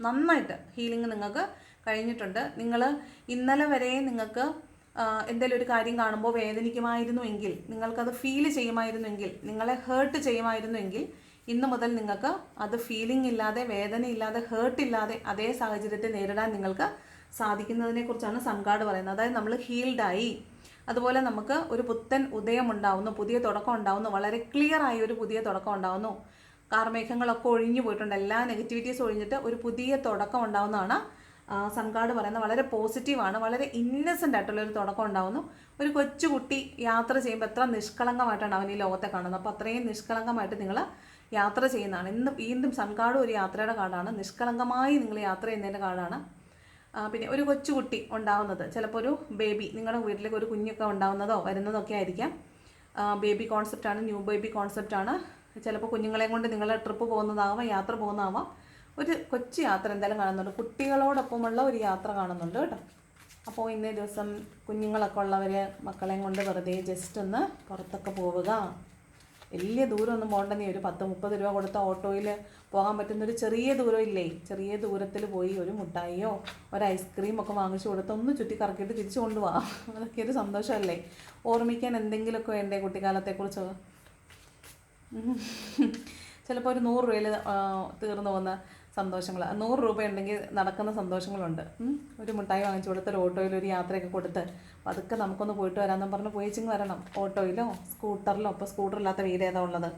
നന്നായിട്ട് ഹീലിംഗ് നിങ്ങൾക്ക് കഴിഞ്ഞിട്ടുണ്ട്. നിങ്ങൾ ഇന്നലെ വരെ നിങ്ങൾക്ക് എന്തെങ്കിലും ഒരു കാര്യം കാണുമ്പോൾ വേദനിക്കുമായിരുന്നു എങ്കിൽ നിങ്ങൾക്കത് ഫീൽ ചെയ്യുമായിരുന്നുവെങ്കിൽ നിങ്ങളെ ഹേർട്ട് ചെയ്യുമായിരുന്നുവെങ്കിൽ ഇന്ന് മുതൽ നിങ്ങൾക്ക് അത് ഫീലിംഗ് ഇല്ലാതെ വേദന ഇല്ലാതെ ഹേർട്ട് ഇല്ലാതെ അതേ സാഹചര്യത്തെ നേരിടാൻ നിങ്ങൾക്ക് സാധിക്കുന്നതിനെക്കുറിച്ചാണ് കുറിച്ചാണ് സൺകാർഡ് പറയുന്നത്. അതായത് നമ്മൾ ഹീൽഡായി അതുപോലെ നമുക്ക് ഒരു പുത്തൻ ഉദയം ഉണ്ടാവുന്നു പുതിയ തുടക്കം ഉണ്ടാവുന്നു വളരെ ക്ലിയർ ആയി ഒരു പുതിയ തുടക്കം ഉണ്ടാവുന്നു. കാർമേഘങ്ങളൊക്കെ ഒഴിഞ്ഞു പോയിട്ടുണ്ട്. എല്ലാ നെഗറ്റിവിറ്റീസ് ഒഴിഞ്ഞിട്ട് ഒരു പുതിയ തുടക്കം ഉണ്ടാവുന്നതാണ്. സംഘാട് പറയുന്നത് വളരെ പോസിറ്റീവാണ് വളരെ ഇന്നസെന്റ് ആയിട്ടുള്ള ഒരു തുടക്കം ഉണ്ടാവുന്നു. ഒരു കൊച്ചുകുട്ടി യാത്ര ചെയ്യുമ്പോൾ എത്ര നിഷ്കളങ്കമായിട്ടാണ് അവൻ ഈ ലോകത്തെ കാണുന്നത്. അപ്പോൾ അത്രയും നിഷ്കളങ്കമായിട്ട് നിങ്ങൾ യാത്ര ചെയ്യുന്നതാണ്. ഇന്നും വീണ്ടും സംഘാട് ഒരു യാത്രയുടെ കാർഡാണ് നിഷ്കളങ്കമായി നിങ്ങൾ യാത്ര ചെയ്യുന്നതിന്റെ കാർഡാണ് പിന്നെ ഒരു കൊച്ചുകുട്ടി ഉണ്ടാവുന്നത്. ചിലപ്പോൾ ഒരു ബേബി നിങ്ങളുടെ വീട്ടിലേക്ക് ഒരു കുഞ്ഞൊക്കെ ഉണ്ടാവുന്നതോ വരുന്നതൊക്കെ ആയിരിക്കാം. ബേബി കോൺസെപ്റ്റാണ് ന്യൂ ബേബി കോൺസെപ്റ്റാണ് ചിലപ്പോൾ കുഞ്ഞുങ്ങളെ കൊണ്ട് നിങ്ങൾ ട്രിപ്പ് പോകുന്നതാവാം യാത്ര പോകുന്നതാവാം. ഒരു കൊച്ചു യാത്ര എന്തായാലും കാണുന്നുണ്ട്. കുട്ടികളോടൊപ്പമുള്ള ഒരു യാത്ര കാണുന്നുണ്ട് കേട്ടോ. അപ്പോൾ ഇന്നേ ദിവസം കുഞ്ഞുങ്ങളൊക്കെ ഉള്ളവർ മക്കളെയും കൊണ്ട് വെറുതെ ജസ്റ്റ് ഒന്ന് പുറത്തൊക്കെ പോവുക. വലിയ ദൂരമൊന്നും പോകണ്ടെന്നേ ഒരു പത്ത് മുപ്പത് രൂപ കൊടുത്ത ഓട്ടോയിൽ പോകാൻ പറ്റുന്ന ഒരു ചെറിയ ദൂരം ഇല്ലേ? ചെറിയ ദൂരത്തിൽ പോയി ഒരു മുട്ടായിയോ ഒരു ഐസ്ക്രീം ഒക്കെ വാങ്ങിച്ചു കൊടുത്ത് ഒന്ന് ചുറ്റി കറക്കിയിട്ട് തിരിച്ചു കൊണ്ടുപോകാം അതൊക്കെ ഒരു സന്തോഷമല്ലേ? ഓർമ്മിക്കാൻ എന്തെങ്കിലുമൊക്കെ വേണ്ടേ കുട്ടിക്കാലത്തെക്കുറിച്ച്? ചിലപ്പോൾ ഒരു നൂറ് രൂപയിൽ തീർന്നു പോകുന്ന സന്തോഷങ്ങൾ. നൂറ് രൂപ ഉണ്ടെങ്കിൽ നടക്കുന്ന സന്തോഷങ്ങളുണ്ട്. ഒരു മിഠായി വാങ്ങിച്ചു കൊടുത്ത് ഒരു ഓട്ടോയിൽ ഒരു യാത്രയൊക്കെ കൊടുത്ത്. അതൊക്കെ നമുക്കൊന്ന് പോയിട്ട് വരാമെന്നും പറഞ്ഞ് പോയിച്ചിങ് വരണം. ഓട്ടോയിലോ സ്കൂട്ടറിലോ ഇപ്പോൾ സ്കൂട്ടർ ഇല്ലാത്ത വീട് ഏതാ ഉള്ളത്?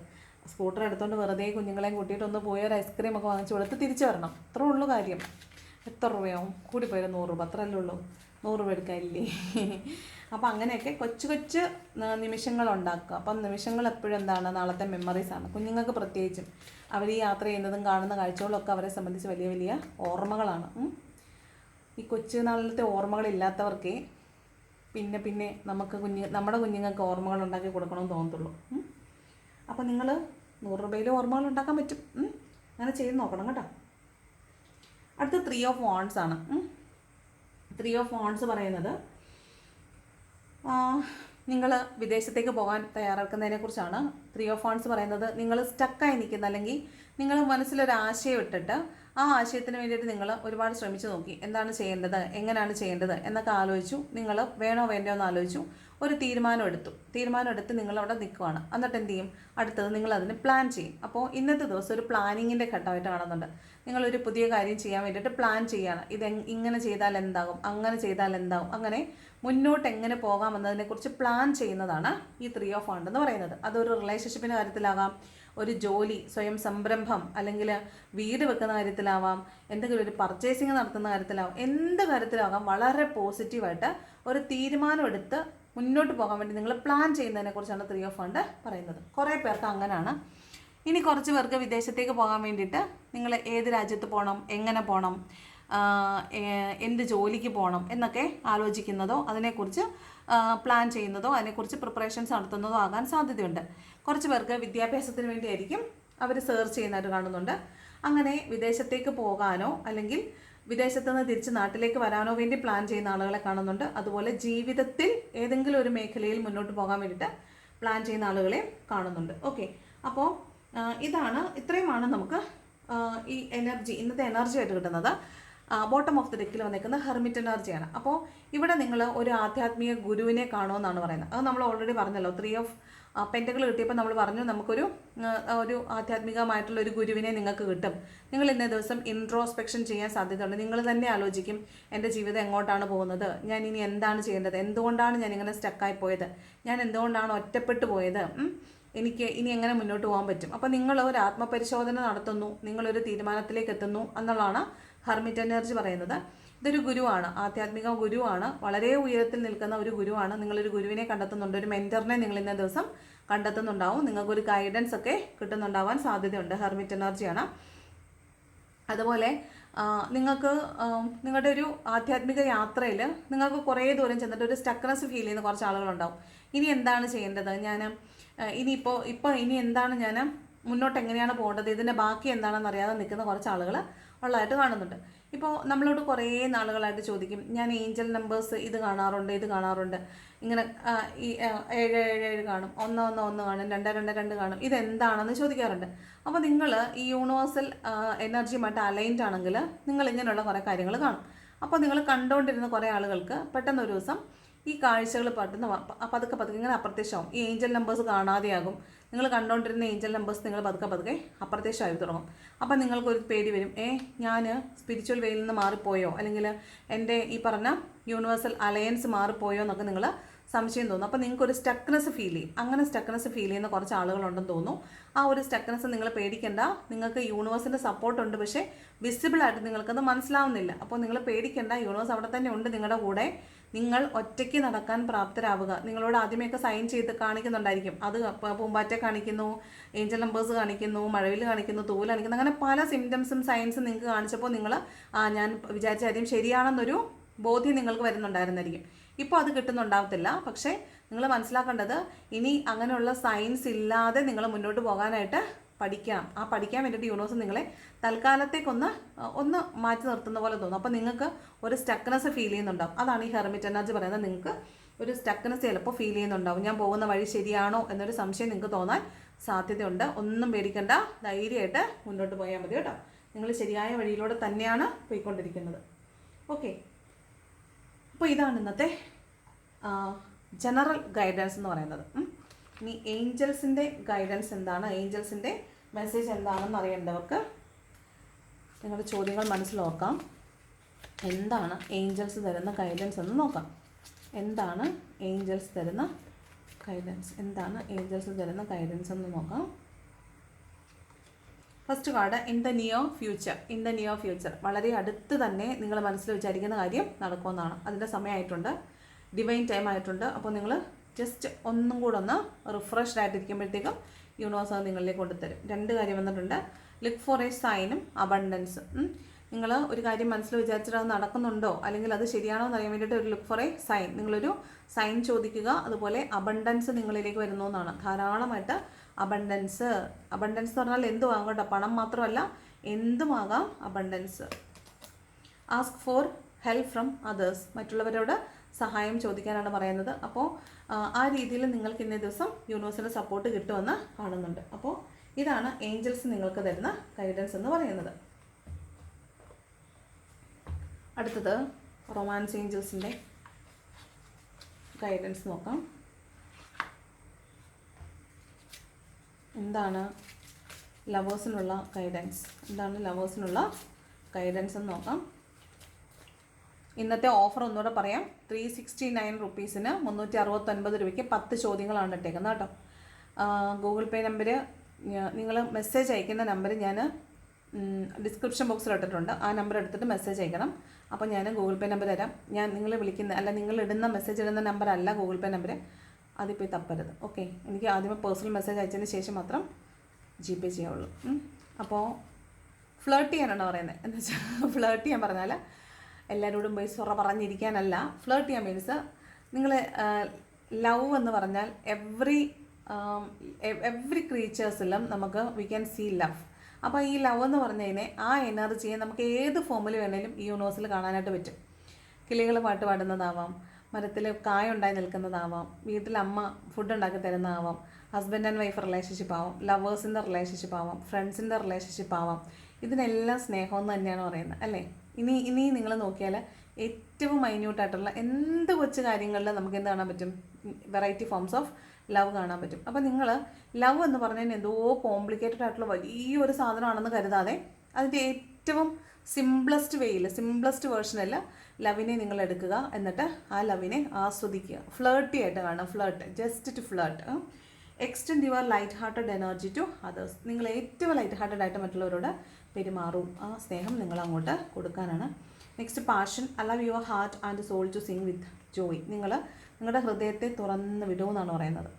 സ്കൂട്ടർ എടുത്തുകൊണ്ട് വെറുതെ കുഞ്ഞുങ്ങളെയും കൂട്ടിയിട്ട് ഒന്ന് പോയി ഒരു ഐസ്ക്രീം ഒക്കെ വാങ്ങിച്ചു കൊടുത്ത് തിരിച്ചു വരണം. അത്രേ ഉള്ളൂ കാര്യം. എത്ര രൂപയാവും? കൂടി പോയാലും നൂറ് രൂപ? അത്രയല്ലേ ഉള്ളൂ. നൂറ് രൂപ എടുക്കാനില്ലേ? അപ്പോൾ അങ്ങനെയൊക്കെ കൊച്ചു കൊച്ച് നിമിഷങ്ങൾ ഉണ്ടാക്കുക അപ്പം നിമിഷങ്ങൾ എപ്പോഴും എന്താണ്? നാളത്തെ മെമ്മറീസാണ് കുഞ്ഞുങ്ങൾക്ക് പ്രത്യേകിച്ചും. അവർ ഈ യാത്ര ചെയ്യുന്നതും കാണുന്ന കാഴ്ചകളൊക്കെ അവരെ സംബന്ധിച്ച് വലിയ വലിയ ഓർമ്മകളാണ്. ഈ കൊച്ചു നാളിലത്തെ ഓർമ്മകളില്ലാത്തവർക്കേ പിന്നെ പിന്നെ നമുക്ക് കുഞ്ഞ് നമ്മുടെ കുഞ്ഞുങ്ങൾക്ക് ഓർമ്മകൾ ഉണ്ടാക്കി കൊടുക്കണമെന്ന് തോന്നത്തുള്ളൂ. അപ്പം അപ്പോൾ നിങ്ങൾ നൂറ് രൂപയിൽ ഓർമ്മകൾ ഉണ്ടാക്കാൻ പറ്റും. അങ്ങനെ ചെയ്ത് നോക്കണം കേട്ടോ. അടുത്ത ത്രീ ഓഫ് വോൺസ് ആണ്. ത്രീ ഓഫ് വോൺസ് പറയുന്നത് നിങ്ങൾ വിദേശത്തേക്ക് പോകാൻ തയ്യാറെടുക്കുന്നതിനെ കുറിച്ചാണ്. ത്രീ ഓഫ് ഫോൺസ് പറയുന്നത് നിങ്ങൾ സ്റ്റക്കായി നിൽക്കുന്ന അല്ലെങ്കിൽ നിങ്ങൾ മനസ്സിലൊരു ആശയം ഇട്ടിട്ട് ആ ആശയത്തിന് വേണ്ടിയിട്ട് നിങ്ങൾ ഒരുപാട് ശ്രമിച്ചു നോക്കി. എന്താണ് ചെയ്യേണ്ടത്? എങ്ങനെയാണ് ചെയ്യേണ്ടത്? എന്നൊക്കെ ആലോചിച്ചു. നിങ്ങൾ വേണോ വേണ്ടോ എന്ന് ആലോചിച്ചു. ഒരു തീരുമാനം എടുത്തു. തീരുമാനം എടുത്ത് നിങ്ങൾ അവിടെ നിൽക്കുവാണ്. എന്നിട്ട് എന്ത് ചെയ്യും? അടുത്തത് നിങ്ങൾ അതിന് പ്ലാൻ ചെയ്യും. അപ്പോൾ ഇന്നത്തെ ദിവസം ഒരു പ്ലാനിങ്ങിന്റെ ഘട്ടമായിട്ട് കാണുന്നുണ്ട്. നിങ്ങളൊരു പുതിയ കാര്യം ചെയ്യാൻ വേണ്ടിയിട്ട് പ്ലാൻ ചെയ്യുകയാണ്. ഇത് ഇങ്ങനെ ചെയ്താൽ എന്താകും? അങ്ങനെ ചെയ്താൽ എന്താകും? അങ്ങനെ മുന്നോട്ട് എങ്ങനെ പോകാമെന്നതിനെക്കുറിച്ച് പ്ലാൻ ചെയ്യുന്നതാണ് ഈ ത്രീ ഓഫ് ഫണ്ട് എന്ന് പറയുന്നത്. അതൊരു റിലേഷൻഷിപ്പിന്റെ കാര്യത്തിലാകാം. ഒരു ജോലി സ്വയം സംരംഭം അല്ലെങ്കിൽ വീട് വെക്കുന്ന കാര്യത്തിലാവാം. എന്തെങ്കിലും ഒരു പർച്ചേസിങ് നടത്തുന്ന കാര്യത്തിലാവാം. എന്ത് കാര്യത്തിലാകാം? വളരെ പോസിറ്റീവായിട്ട് ഒരു തീരുമാനം എടുത്ത് മുന്നോട്ട് പോകാൻ വേണ്ടി നിങ്ങൾ പ്ലാൻ ചെയ്യുന്നതിനെ കുറിച്ചാണ് ത്രീ ഓഫ് ഫണ്ട് പറയുന്നത്. കുറേ പേർക്ക് അങ്ങനെയാണ് ഇനി കുറച്ച് പേർക്ക് വിദേശത്തേക്ക് പോകാൻ വേണ്ടിയിട്ട് നിങ്ങൾ ഏത് രാജ്യത്ത് പോകണം എങ്ങനെ പോകണം എന്ത് ജോലിക്ക് പോകണം എന്നൊക്കെ ആലോചിക്കുന്നതോ അതിനെക്കുറിച്ച് പ്ലാൻ ചെയ്യുന്നതോ അതിനെക്കുറിച്ച് പ്രിപ്പറേഷൻസ് നടത്തുന്നതോ ആകാൻ സാധ്യതയുണ്ട്. കുറച്ച് പേർക്ക് വിദ്യാഭ്യാസത്തിന് വേണ്ടിയായിരിക്കും അവർ സെർച്ച് ചെയ്യുന്നതായിട്ട് കാണുന്നുണ്ട്. അങ്ങനെ വിദേശത്തേക്ക് പോകാനോ അല്ലെങ്കിൽ വിദേശത്ത് നിന്ന് തിരിച്ച് നാട്ടിലേക്ക് വരാനോ വേണ്ടി പ്ലാൻ ചെയ്യുന്ന ആളുകളെ കാണുന്നുണ്ട്. അതുപോലെ ജീവിതത്തിൽ ഏതെങ്കിലും ഒരു മേഖലയിൽ മുന്നോട്ട് പോകാൻ വേണ്ടിയിട്ട് പ്ലാൻ ചെയ്യുന്ന ആളുകളെ കാണുന്നുണ്ട്. ഓക്കെ അപ്പോൾ ഇതാണ്. ഇത്രയുമാണ് നമുക്ക് ഈ എനർജി ഇന്നത്തെ എനർജി ആയിട്ട് കിട്ടുന്നത്. ബോട്ടം ഓഫ് ദി ഡെക്കിൽ വന്നേക്കുന്ന ഹെർമിറ്റ് എനർജിയാണ് അപ്പോൾ ഇവിടെ നിങ്ങൾ ഒരു ആധ്യാത്മിക ഗുരുവിനെ കാണുമെന്നാണ് പറയുന്നത്. അത് നമ്മൾ ഓൾറെഡി പറഞ്ഞല്ലോ ത്രീ ഓഫ് പെന്റകൾ കിട്ടിയപ്പോൾ നമ്മൾ പറഞ്ഞു നമുക്കൊരു ഒരു ആധ്യാത്മികമായിട്ടുള്ള ഒരു ഗുരുവിനെ നിങ്ങൾക്ക് കിട്ടും. നിങ്ങൾ ഇന്നേ ദിവസം ഇൻട്രോസ്പെക്ഷൻ ചെയ്യാൻ സാധ്യതയുണ്ട്. നിങ്ങൾ തന്നെ ആലോചിക്കും എന്റെ ജീവിതം എങ്ങോട്ടാണ് പോകുന്നത്? ഞാൻ ഇനി എന്താണ് ചെയ്യേണ്ടത്? എന്തുകൊണ്ടാണ് ഞാൻ ഇങ്ങനെ സ്റ്റക്കായി പോയത്? ഞാൻ എന്തുകൊണ്ടാണ് ഒറ്റപ്പെട്ടു പോയത്? എനിക്ക് ഇനി എങ്ങനെ മുന്നോട്ട് പോകാൻ പറ്റും? അപ്പോൾ നിങ്ങൾ ഒരു ആത്മപരിശോധന നടത്തുന്നു നിങ്ങളൊരു തീരുമാനത്തിലേക്ക് എത്തുന്നു എന്നുള്ളതാണ് ഹർമിറ്റ് എനർജി പറയുന്നത്. ഇതൊരു ഗുരുവാണ്. ആധ്യാത്മിക ഗുരുവാണ്. വളരെ ഉയരത്തിൽ നിൽക്കുന്ന ഒരു ഗുരുവാണ്. നിങ്ങളൊരു ഗുരുവിനെ കണ്ടെത്തുന്നുണ്ട്. ഒരു മെന്ററിനെ നിങ്ങൾ ഇന്ന ദിവസം കണ്ടെത്തുന്നുണ്ടാവും. നിങ്ങൾക്കൊരു ഗൈഡൻസ് ഒക്കെ കിട്ടുന്നുണ്ടാവാൻ സാധ്യതയുണ്ട്. ഹെർമിറ്റ് എനർജിയാണ് അതുപോലെ നിങ്ങൾക്ക് നിങ്ങളുടെ ഒരു ആധ്യാത്മിക യാത്രയിൽ നിങ്ങൾക്ക് കുറേ ദൂരം ചെന്നിട്ട് ഒരു സ്റ്റക്നെസ് ഫീൽ ചെയ്യുന്ന കുറച്ച് ആളുകളുണ്ടാവും. ഇനി എന്താണ് ചെയ്യേണ്ടത്? ഞാൻ ഇനിയിപ്പോൾ ഇപ്പോൾ ഇനി എന്താണ് ഞാൻ മുന്നോട്ട് എങ്ങനെയാണ് പോകേണ്ടത്? ഇതിന്റെ ബാക്കി എന്താണെന്ന് അറിയാതെ നിൽക്കുന്ന കുറച്ച് ആളുകൾ ഉള്ളതായിട്ട് കാണുന്നുണ്ട്. ഇപ്പോൾ നമ്മളോട് കുറേ നാളുകളായിട്ട് ചോദിക്കും ഞാൻ ഏഞ്ചൽ നമ്പേഴ്സ് ഇത് കാണാറുണ്ട് ഇത് കാണാറുണ്ട്. ഇങ്ങനെ ഈ ഏഴ് ഏഴ് ഏഴ് കാണും ഒന്ന് ഒന്ന് ഒന്ന് കാണും രണ്ട് രണ്ട് രണ്ട് കാണും ഇതെന്താണെന്ന് ചോദിക്കാറുണ്ട്. അപ്പോൾ നിങ്ങൾ ഈ യൂണിവേഴ്സൽ എനർജിയുമായിട്ട് അലൈൻഡ് ആണെങ്കിൽ നിങ്ങൾ ഇങ്ങനെയുള്ള കുറേ കാര്യങ്ങൾ കാണും. അപ്പോൾ നിങ്ങൾ കണ്ടുകൊണ്ടിരുന്ന കുറേ ആളുകൾക്ക് പെട്ടെന്ന് ഒരു ദിവസം ഈ കാഴ്ചകൾ പെട്ടെന്ന് വ- പ- പതുക്കെ പതുക്കെ ഇങ്ങനെ അപ്രത്യക്ഷമാവും. ഈ ഏഞ്ചൽ നമ്പേഴ്സ് കാണാതെയാകും. നിങ്ങൾ കണ്ടുകൊണ്ടിരുന്ന ഏഞ്ചൽ നമ്പേഴ്സ് നിങ്ങൾ പതുക്കെ പതുക്കെ അപ്രത്യക്ഷമായി തുടങ്ങും. അപ്പം നിങ്ങൾക്കൊരു പേടി വരും. ഏ ഞാൻ സ്പിരിച്വൽ വേയിൽ നിന്ന് മാറിപ്പോയോ? അല്ലെങ്കിൽ എന്റെ ഈ പറഞ്ഞ യൂണിവേഴ്സൽ അലയൻസ് മാറിപ്പോയോ? എന്നൊക്കെ നിങ്ങൾ സംശയം തോന്നും. അപ്പോൾ നിങ്ങൾക്ക് ഒരു സ്റ്റക്നെസ് ഫീൽ ചെയ്യും. അങ്ങനെ സ്റ്റക്നെസ് ഫീൽ ചെയ്യുന്ന കുറച്ച് ആളുകളുണ്ടെന്ന് തോന്നുന്നു. ആ ഒരു സ്റ്റക്നെസ് നിങ്ങൾ പേടിക്കേണ്ട. നിങ്ങൾക്ക് യൂണിവേഴ്സിന്റെ സപ്പോർട്ട് ഉണ്ട്. പക്ഷേ വിസിബിളായിട്ട് നിങ്ങൾക്കത് മനസ്സിലാവുന്നില്ല. അപ്പോൾ നിങ്ങൾ പേടിക്കേണ്ട. യൂണിവേഴ്സ് അവിടെ തന്നെ ഉണ്ട് നിങ്ങളുടെ കൂടെ. നിങ്ങൾ ഒറ്റയ്ക്ക് നടക്കാൻ പ്രാപ്തരാവുക. നിങ്ങളോട് ആദ്യമേയൊക്കെ സൈൻ ചെയ്ത് കാണിക്കുന്നുണ്ടായിരിക്കും. അത് പൂമ്പാറ്റ കാണിക്കുന്നു ഏഞ്ചൽ നമ്പേഴ്സ് കാണിക്കുന്നു മഴവിൽ കാണിക്കുന്നു തൂവൽ കാണിക്കുന്നു അങ്ങനെ പല സിംറ്റംസും സയൻസും നിങ്ങൾക്ക് കാണിച്ചപ്പോൾ നിങ്ങൾ ഞാൻ വിചാരിച്ച കാര്യം ശരിയാണെന്നൊരു ബോധ്യം നിങ്ങൾക്ക് വരുന്നുണ്ടായിരുന്നായിരിക്കും. ഇപ്പോൾ അത് കിട്ടുന്നുണ്ടാവത്തില്ല. പക്ഷേ നിങ്ങൾ മനസ്സിലാക്കേണ്ടത് ഇനി അങ്ങനെയുള്ള സയൻസ് ഇല്ലാതെ നിങ്ങൾ മുന്നോട്ട് പോകാനായിട്ട് പഠിക്കണം. ആ പഠിക്കാൻ വേണ്ടിയിട്ട് യൂണിവേഴ്സ് നിങ്ങളെ തൽക്കാലത്തേക്കൊന്ന് ഒന്ന് മാറ്റി നിർത്തുന്ന പോലെ തോന്നും. അപ്പോൾ നിങ്ങൾക്ക് ഒരു സ്റ്റക്നെസ് ഫീൽ ചെയ്യുന്നുണ്ടാവും. അതാണ് ഈ ഹെർമിറ്റ് എനർജി പറയുന്നത്. നിങ്ങൾക്ക് ഒരു സ്റ്റക്നെസ് ചിലപ്പോൾ ഫീൽ ചെയ്യുന്നുണ്ടാവും. ഞാൻ പോകുന്ന വഴി ശരിയാണോ എന്നൊരു സംശയം നിങ്ങൾക്ക് തോന്നാൻ സാധ്യതയുണ്ട്. ഒന്നും പേടിക്കണ്ട. ധൈര്യമായിട്ട് മുന്നോട്ട് പോയാൽ മതി കേട്ടോ. നിങ്ങൾ ശരിയായ വഴിയിലൂടെ തന്നെയാണ് പോയിക്കൊണ്ടിരിക്കുന്നത്. ഓക്കെ അപ്പോൾ ഇതാണ് ഇന്നത്തെ ജനറൽ ഗൈഡൻസ് എന്ന് പറയുന്നത്. ഇനി ഏഞ്ചൽസിന്റെ ഗൈഡൻസ് എന്താണ്? ഏഞ്ചൽസിന്റെ മെസ്സേജ് എന്താണെന്ന് അറിയേണ്ടവർക്ക് നിങ്ങളുടെ ചോദ്യങ്ങൾ മനസ്സിലാക്കാം എന്താണ് ഏഞ്ചൽസ് തരുന്ന ഗൈഡൻസ് എന്ന് നോക്കാം. എന്താണ് ഏഞ്ചൽസ് തരുന്ന ഗൈഡൻസ് എന്താണ് ഏഞ്ചൽസ് തരുന്ന ഗൈഡൻസ് എന്ന് നോക്കാം. First card in the near future in the near future വളരെ അടുത്ത് തന്നെ നിങ്ങൾ മനസ്സിൽ വിചാരിക്കുന്ന കാര്യം നടക്കുമെന്നാണ്. അതിന്റെ സമയമായിട്ടുണ്ട്. ഡിവൈൻ ടൈം ആയിട്ടുണ്ട്. അപ്പോൾ നിങ്ങൾ ജസ്റ്റ് ഒന്നും കൂടെ ഒന്ന് റിഫ്രഷ്ഡ് ആയിട്ടിരിക്കുമ്പോഴത്തേക്കും യൂണിവേഴ്സ് അത് നിങ്ങളിലേക്ക് കൊണ്ടുതരും. രണ്ട് കാര്യം വന്നിട്ടുണ്ട്. ലുക്ക് ഫോർ എ സൈനും അബണ്ടൻസ് നിങ്ങൾ ഒരു കാര്യം മനസ്സിൽ വിചാരിച്ചിട്ട് അത് നടക്കുന്നുണ്ടോ? അല്ലെങ്കിൽ അത് ശരിയാണോ എന്ന് അറിയാൻ വേണ്ടിയിട്ട് ഒരു ലുക്ക് ഫോർ എ സൈൻ നിങ്ങളൊരു സൈൻ ചോദിക്കുക. അതുപോലെ അബണ്ടൻസ് നിങ്ങളിലേക്ക് വരുന്നു എന്നാണ്. ധാരാളമായിട്ട് അബണ്ടൻസ് അബണ്ടൻസ് എന്ന് പറഞ്ഞാൽ എന്തും ആകാം കേട്ടോ. പണം മാത്രമല്ല എന്തുമാകാം abundance ask for help from others മറ്റുള്ളവരോട് സഹായം ചോദിക്കാനാണ് പറയുന്നത്. അപ്പോൾ ആ, രീതിയിൽ നിങ്ങൾക്ക് ഇന്നേ ദിവസം യൂണിവേഴ്സിന്റെ സപ്പോർട്ട് കിട്ടുമെന്ന് കാണുന്നുണ്ട്. അപ്പോൾ ഇതാണ് ഏഞ്ചൽസ് നിങ്ങൾക്ക് തരുന്ന ഗൈഡൻസ് എന്ന് പറയുന്നത്. അടുത്തത് റൊമാൻസ് ഏഞ്ചൽസിന്റെ ഗൈഡൻസ് നോക്കാം. എന്താണ് ലവേഴ്സിനുള്ള ഗൈഡൻസ് എന്താണ് ലവേഴ്സിനുള്ള ഗൈഡൻസ് എന്ന് നോക്കാം. ഇന്നത്തെ ഓഫർ ഒന്നുകൂടെ പറയാം. ത്രീ സിക്സ്റ്റി നയൻ റുപ്പീസിന് മുന്നൂറ്റി അറുപത്തൊൻപത് രൂപയ്ക്ക് പത്ത് ചോദ്യങ്ങളാണ് ഇട്ടേക്കുന്നത് കേട്ടോ. ഗൂഗിൾ പേ നമ്പർ നിങ്ങൾ മെസ്സേജ് അയക്കുന്ന നമ്പർ ഞാൻ ഡിസ്ക്രിപ്ഷൻ ബോക്സിൽ ഇട്ടിട്ടുണ്ട്. ആ നമ്പർ എടുത്തിട്ട് മെസ്സേജ് അയക്കണം. അപ്പോൾ ഞാൻ ഗൂഗിൾ പേ നമ്പർ തരാം. ഞാൻ നിങ്ങൾ വിളിക്കുന്ന അല്ല നിങ്ങൾ ഇടുന്ന മെസ്സേജ് ഇടുന്ന നമ്പർ അല്ല ഗൂഗിൾ പേ നമ്പർ അതിപ്പോൾ തപ്പരുത്. ഓക്കെ എനിക്ക് ആദ്യമേ പേഴ്സണൽ മെസ്സേജ് അയച്ചതിന് ശേഷം മാത്രം ജി പേ ചെയ്യാവുള്ളൂ. അപ്പോൾ ഫ്ലേർട്ട് ചെയ്യാനാണ് പറയുന്നത് എന്താ വെച്ചാൽ ഫ്ലേർട്ട് ചെയ്യാൻ പറഞ്ഞാൽ എല്ലാവരോടും പോയി സൊറ പറഞ്ഞിരിക്കാനല്ല. ഫ്ലേർട്ട് ചെയ്യാൻ മീൻസ് നിങ്ങൾ ലവ് എന്ന് പറഞ്ഞാൽ എവ്രി എവ്രി ക്രീച്ചേഴ്സിലും നമുക്ക് വി ക്യാൻ സീ ലവ് അപ്പോൾ ഈ ലവ് എന്ന് പറഞ്ഞതിനെ ആ എനർജിയെ നമുക്ക് ഏത് ഫോമിൽ വേണേലും ഈ യൂണിവേഴ്സിൽ കാണാനായിട്ട് പറ്റും. കിളികൾ പാട്ട് പാടുന്നതാവാം മരത്തിൽ കായ ഉണ്ടായി നിൽക്കുന്നതാവാം വീട്ടിൽ അമ്മ ഫുഡ് ഉണ്ടാക്കി തരുന്നതാവാം ഹസ്ബൻഡ് ആൻഡ് വൈഫ് റിലേഷൻഷിപ്പ് ആവാം ലവേഴ്സിന്റെ റിലേഷൻഷിപ്പ് ആവാം ഫ്രണ്ട്സിന്റെ റിലേഷൻഷിപ്പ് ആവാം. ഇതിനെല്ലാം സ്നേഹം എന്ന് തന്നെയാണ് പറയുന്നത് അല്ലേ? ഇനി ഇനി നിങ്ങൾ നോക്കിയാൽ ഏറ്റവും മൈന്യൂട്ടായിട്ടുള്ള എന്ത് കൊച്ചു കാര്യങ്ങളിൽ നമുക്ക് എന്ത് കാണാൻ പറ്റും? വെറൈറ്റി ഫോംസ് ഓഫ് ലവ് കാണാൻ പറ്റും. അപ്പോൾ നിങ്ങൾ ലവ് എന്ന് പറഞ്ഞാൽ എന്തോ കോംപ്ലിക്കേറ്റഡ് ആയിട്ടുള്ള വലിയൊരു സാധനമാണെന്ന് കരുതാതെ അതിന്റെ ഏറ്റവും സിംപ്ലസ്റ്റ് വേയിൽ സിംപ്ലസ്റ്റ് വേർഷനിൽ ലവിനെ നിങ്ങൾ എടുക്കുക. എന്നിട്ട് ആ ലവിനെ ആസ്വദിക്കുക. ഫ്ലേർട്ടി ആയിട്ട് കാണുക flirt just to flirt extend your light hearted energy to others നിങ്ങൾ ഏറ്റവും ലൈറ്റ് ഹാർട്ടഡ് ആയിട്ട് മറ്റുള്ളവരോട് പെരുമാറും. ആ സ്നേഹം നിങ്ങൾ അങ്ങോട്ട് കൊടുക്കാനാണ്. Next passion allow your heart and soul to sing with joy നിങ്ങൾ നിങ്ങളുടെ ഹൃദയത്തെ തുറന്ന് വിടുമെന്നാണ് പറയുന്നത്.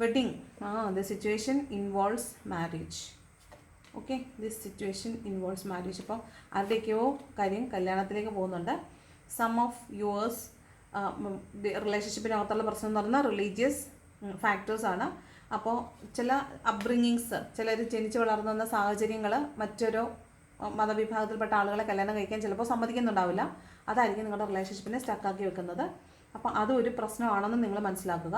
Wedding uh the situation involves marriage okay this situation involves marriage അപ്പോൾ ആരുടെയൊക്കെയോ കാര്യം കല്യാണത്തിലേക്ക് പോകുന്നുണ്ട്. സം ഓഫ് യുവേഴ്സ് റിലേഷൻഷിപ്പിനകത്തുള്ള പ്രശ്നം എന്ന് പറഞ്ഞാൽ റിലീജിയസ് ഫാക്ടേഴ്സാണ് അപ്പോൾ ചില അപ്ബ്രിങ്ങിങ്സ് ചിലർ ജനിച്ച് വളർന്നു വന്ന സാഹചര്യങ്ങൾ മറ്റൊരു മതവിഭാഗത്തിൽപ്പെട്ട ആളുകളെ കല്യാണം കഴിക്കാൻ ചിലപ്പോൾ സമ്മതിക്കുന്നുണ്ടാവില്ല. അതായിരിക്കും നിങ്ങളുടെ റിലേഷൻഷിപ്പിനെ സ്റ്റക്കാക്കി വെക്കുന്നത്. അപ്പോൾ അതൊരു പ്രശ്നമാണെന്ന് നിങ്ങൾ മനസ്സിലാക്കുക.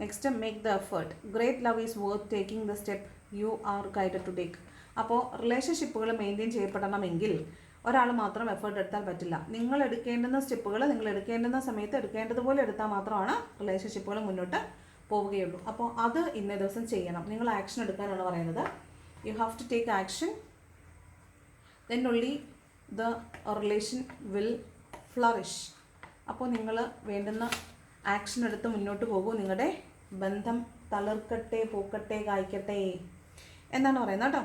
Next make the effort great love is worth taking the step you are guided to take അപ്പോൾ റിലേഷൻഷിപ്പുകൾ മെയിന്റെയിൻ ചെയ്യപ്പെടണമെങ്കിൽ ഒരാൾ മാത്രം എഫേർട്ട് എടുത്താൽ പറ്റില്ല. നിങ്ങൾ എടുക്കേണ്ടുന്ന സ്റ്റെപ്പുകൾ നിങ്ങൾ എടുക്കേണ്ടുന്ന സമയത്ത് എടുക്കേണ്ടതുപോലെ എടുത്താൽ മാത്രമാണ് റിലേഷൻഷിപ്പുകൾ മുന്നോട്ട് പോവുകയുള്ളൂ. അപ്പോൾ അത് ഇന്നേ ദിവസം ചെയ്യണം. നിങ്ങൾ ആക്ഷൻ എടുക്കാനാണ് പറയുന്നത്. You have to take action then only the relation will flourish അപ്പോൾ നിങ്ങൾ വേണ്ടുന്ന ആക്ഷൻ എടുത്ത് മുന്നോട്ട് പോകൂ. നിങ്ങളുടെ ബന്ധം തളിർക്കട്ടെ പൂക്കട്ടെ കായ്ക്കട്ടെ എന്നാണ് പറയുന്നത് കേട്ടോ.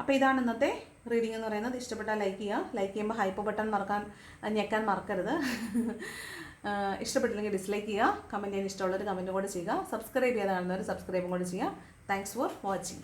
അപ്പോൾ ഇതാണ് ഇന്നത്തെ റീഡിംഗ് എന്ന് പറയുന്നത് ഇഷ്ടപ്പെട്ടാൽ ലൈക്ക് ചെയ്യുക. ലൈക്ക് ചെയ്യുമ്പോൾ ഹൈപ്പ് ബട്ടൺ മറക്കാൻ ഞെക്കാൻ മറക്കരുത്. ഇഷ്ടപ്പെട്ടില്ലെങ്കിൽ ഡിസ്ലൈക്ക് ചെയ്യുക. കമന്റ് ചെയ്യാൻ ഇഷ്ടമുള്ളവർ കമന്റ് കൂടെ ചെയ്യുക. സബ്സ്ക്രൈബ് ചെയ്യാതെ കാണുന്നവർ സബ്സ്ക്രൈബും കൂടെ ചെയ്യുക. Thanks for watching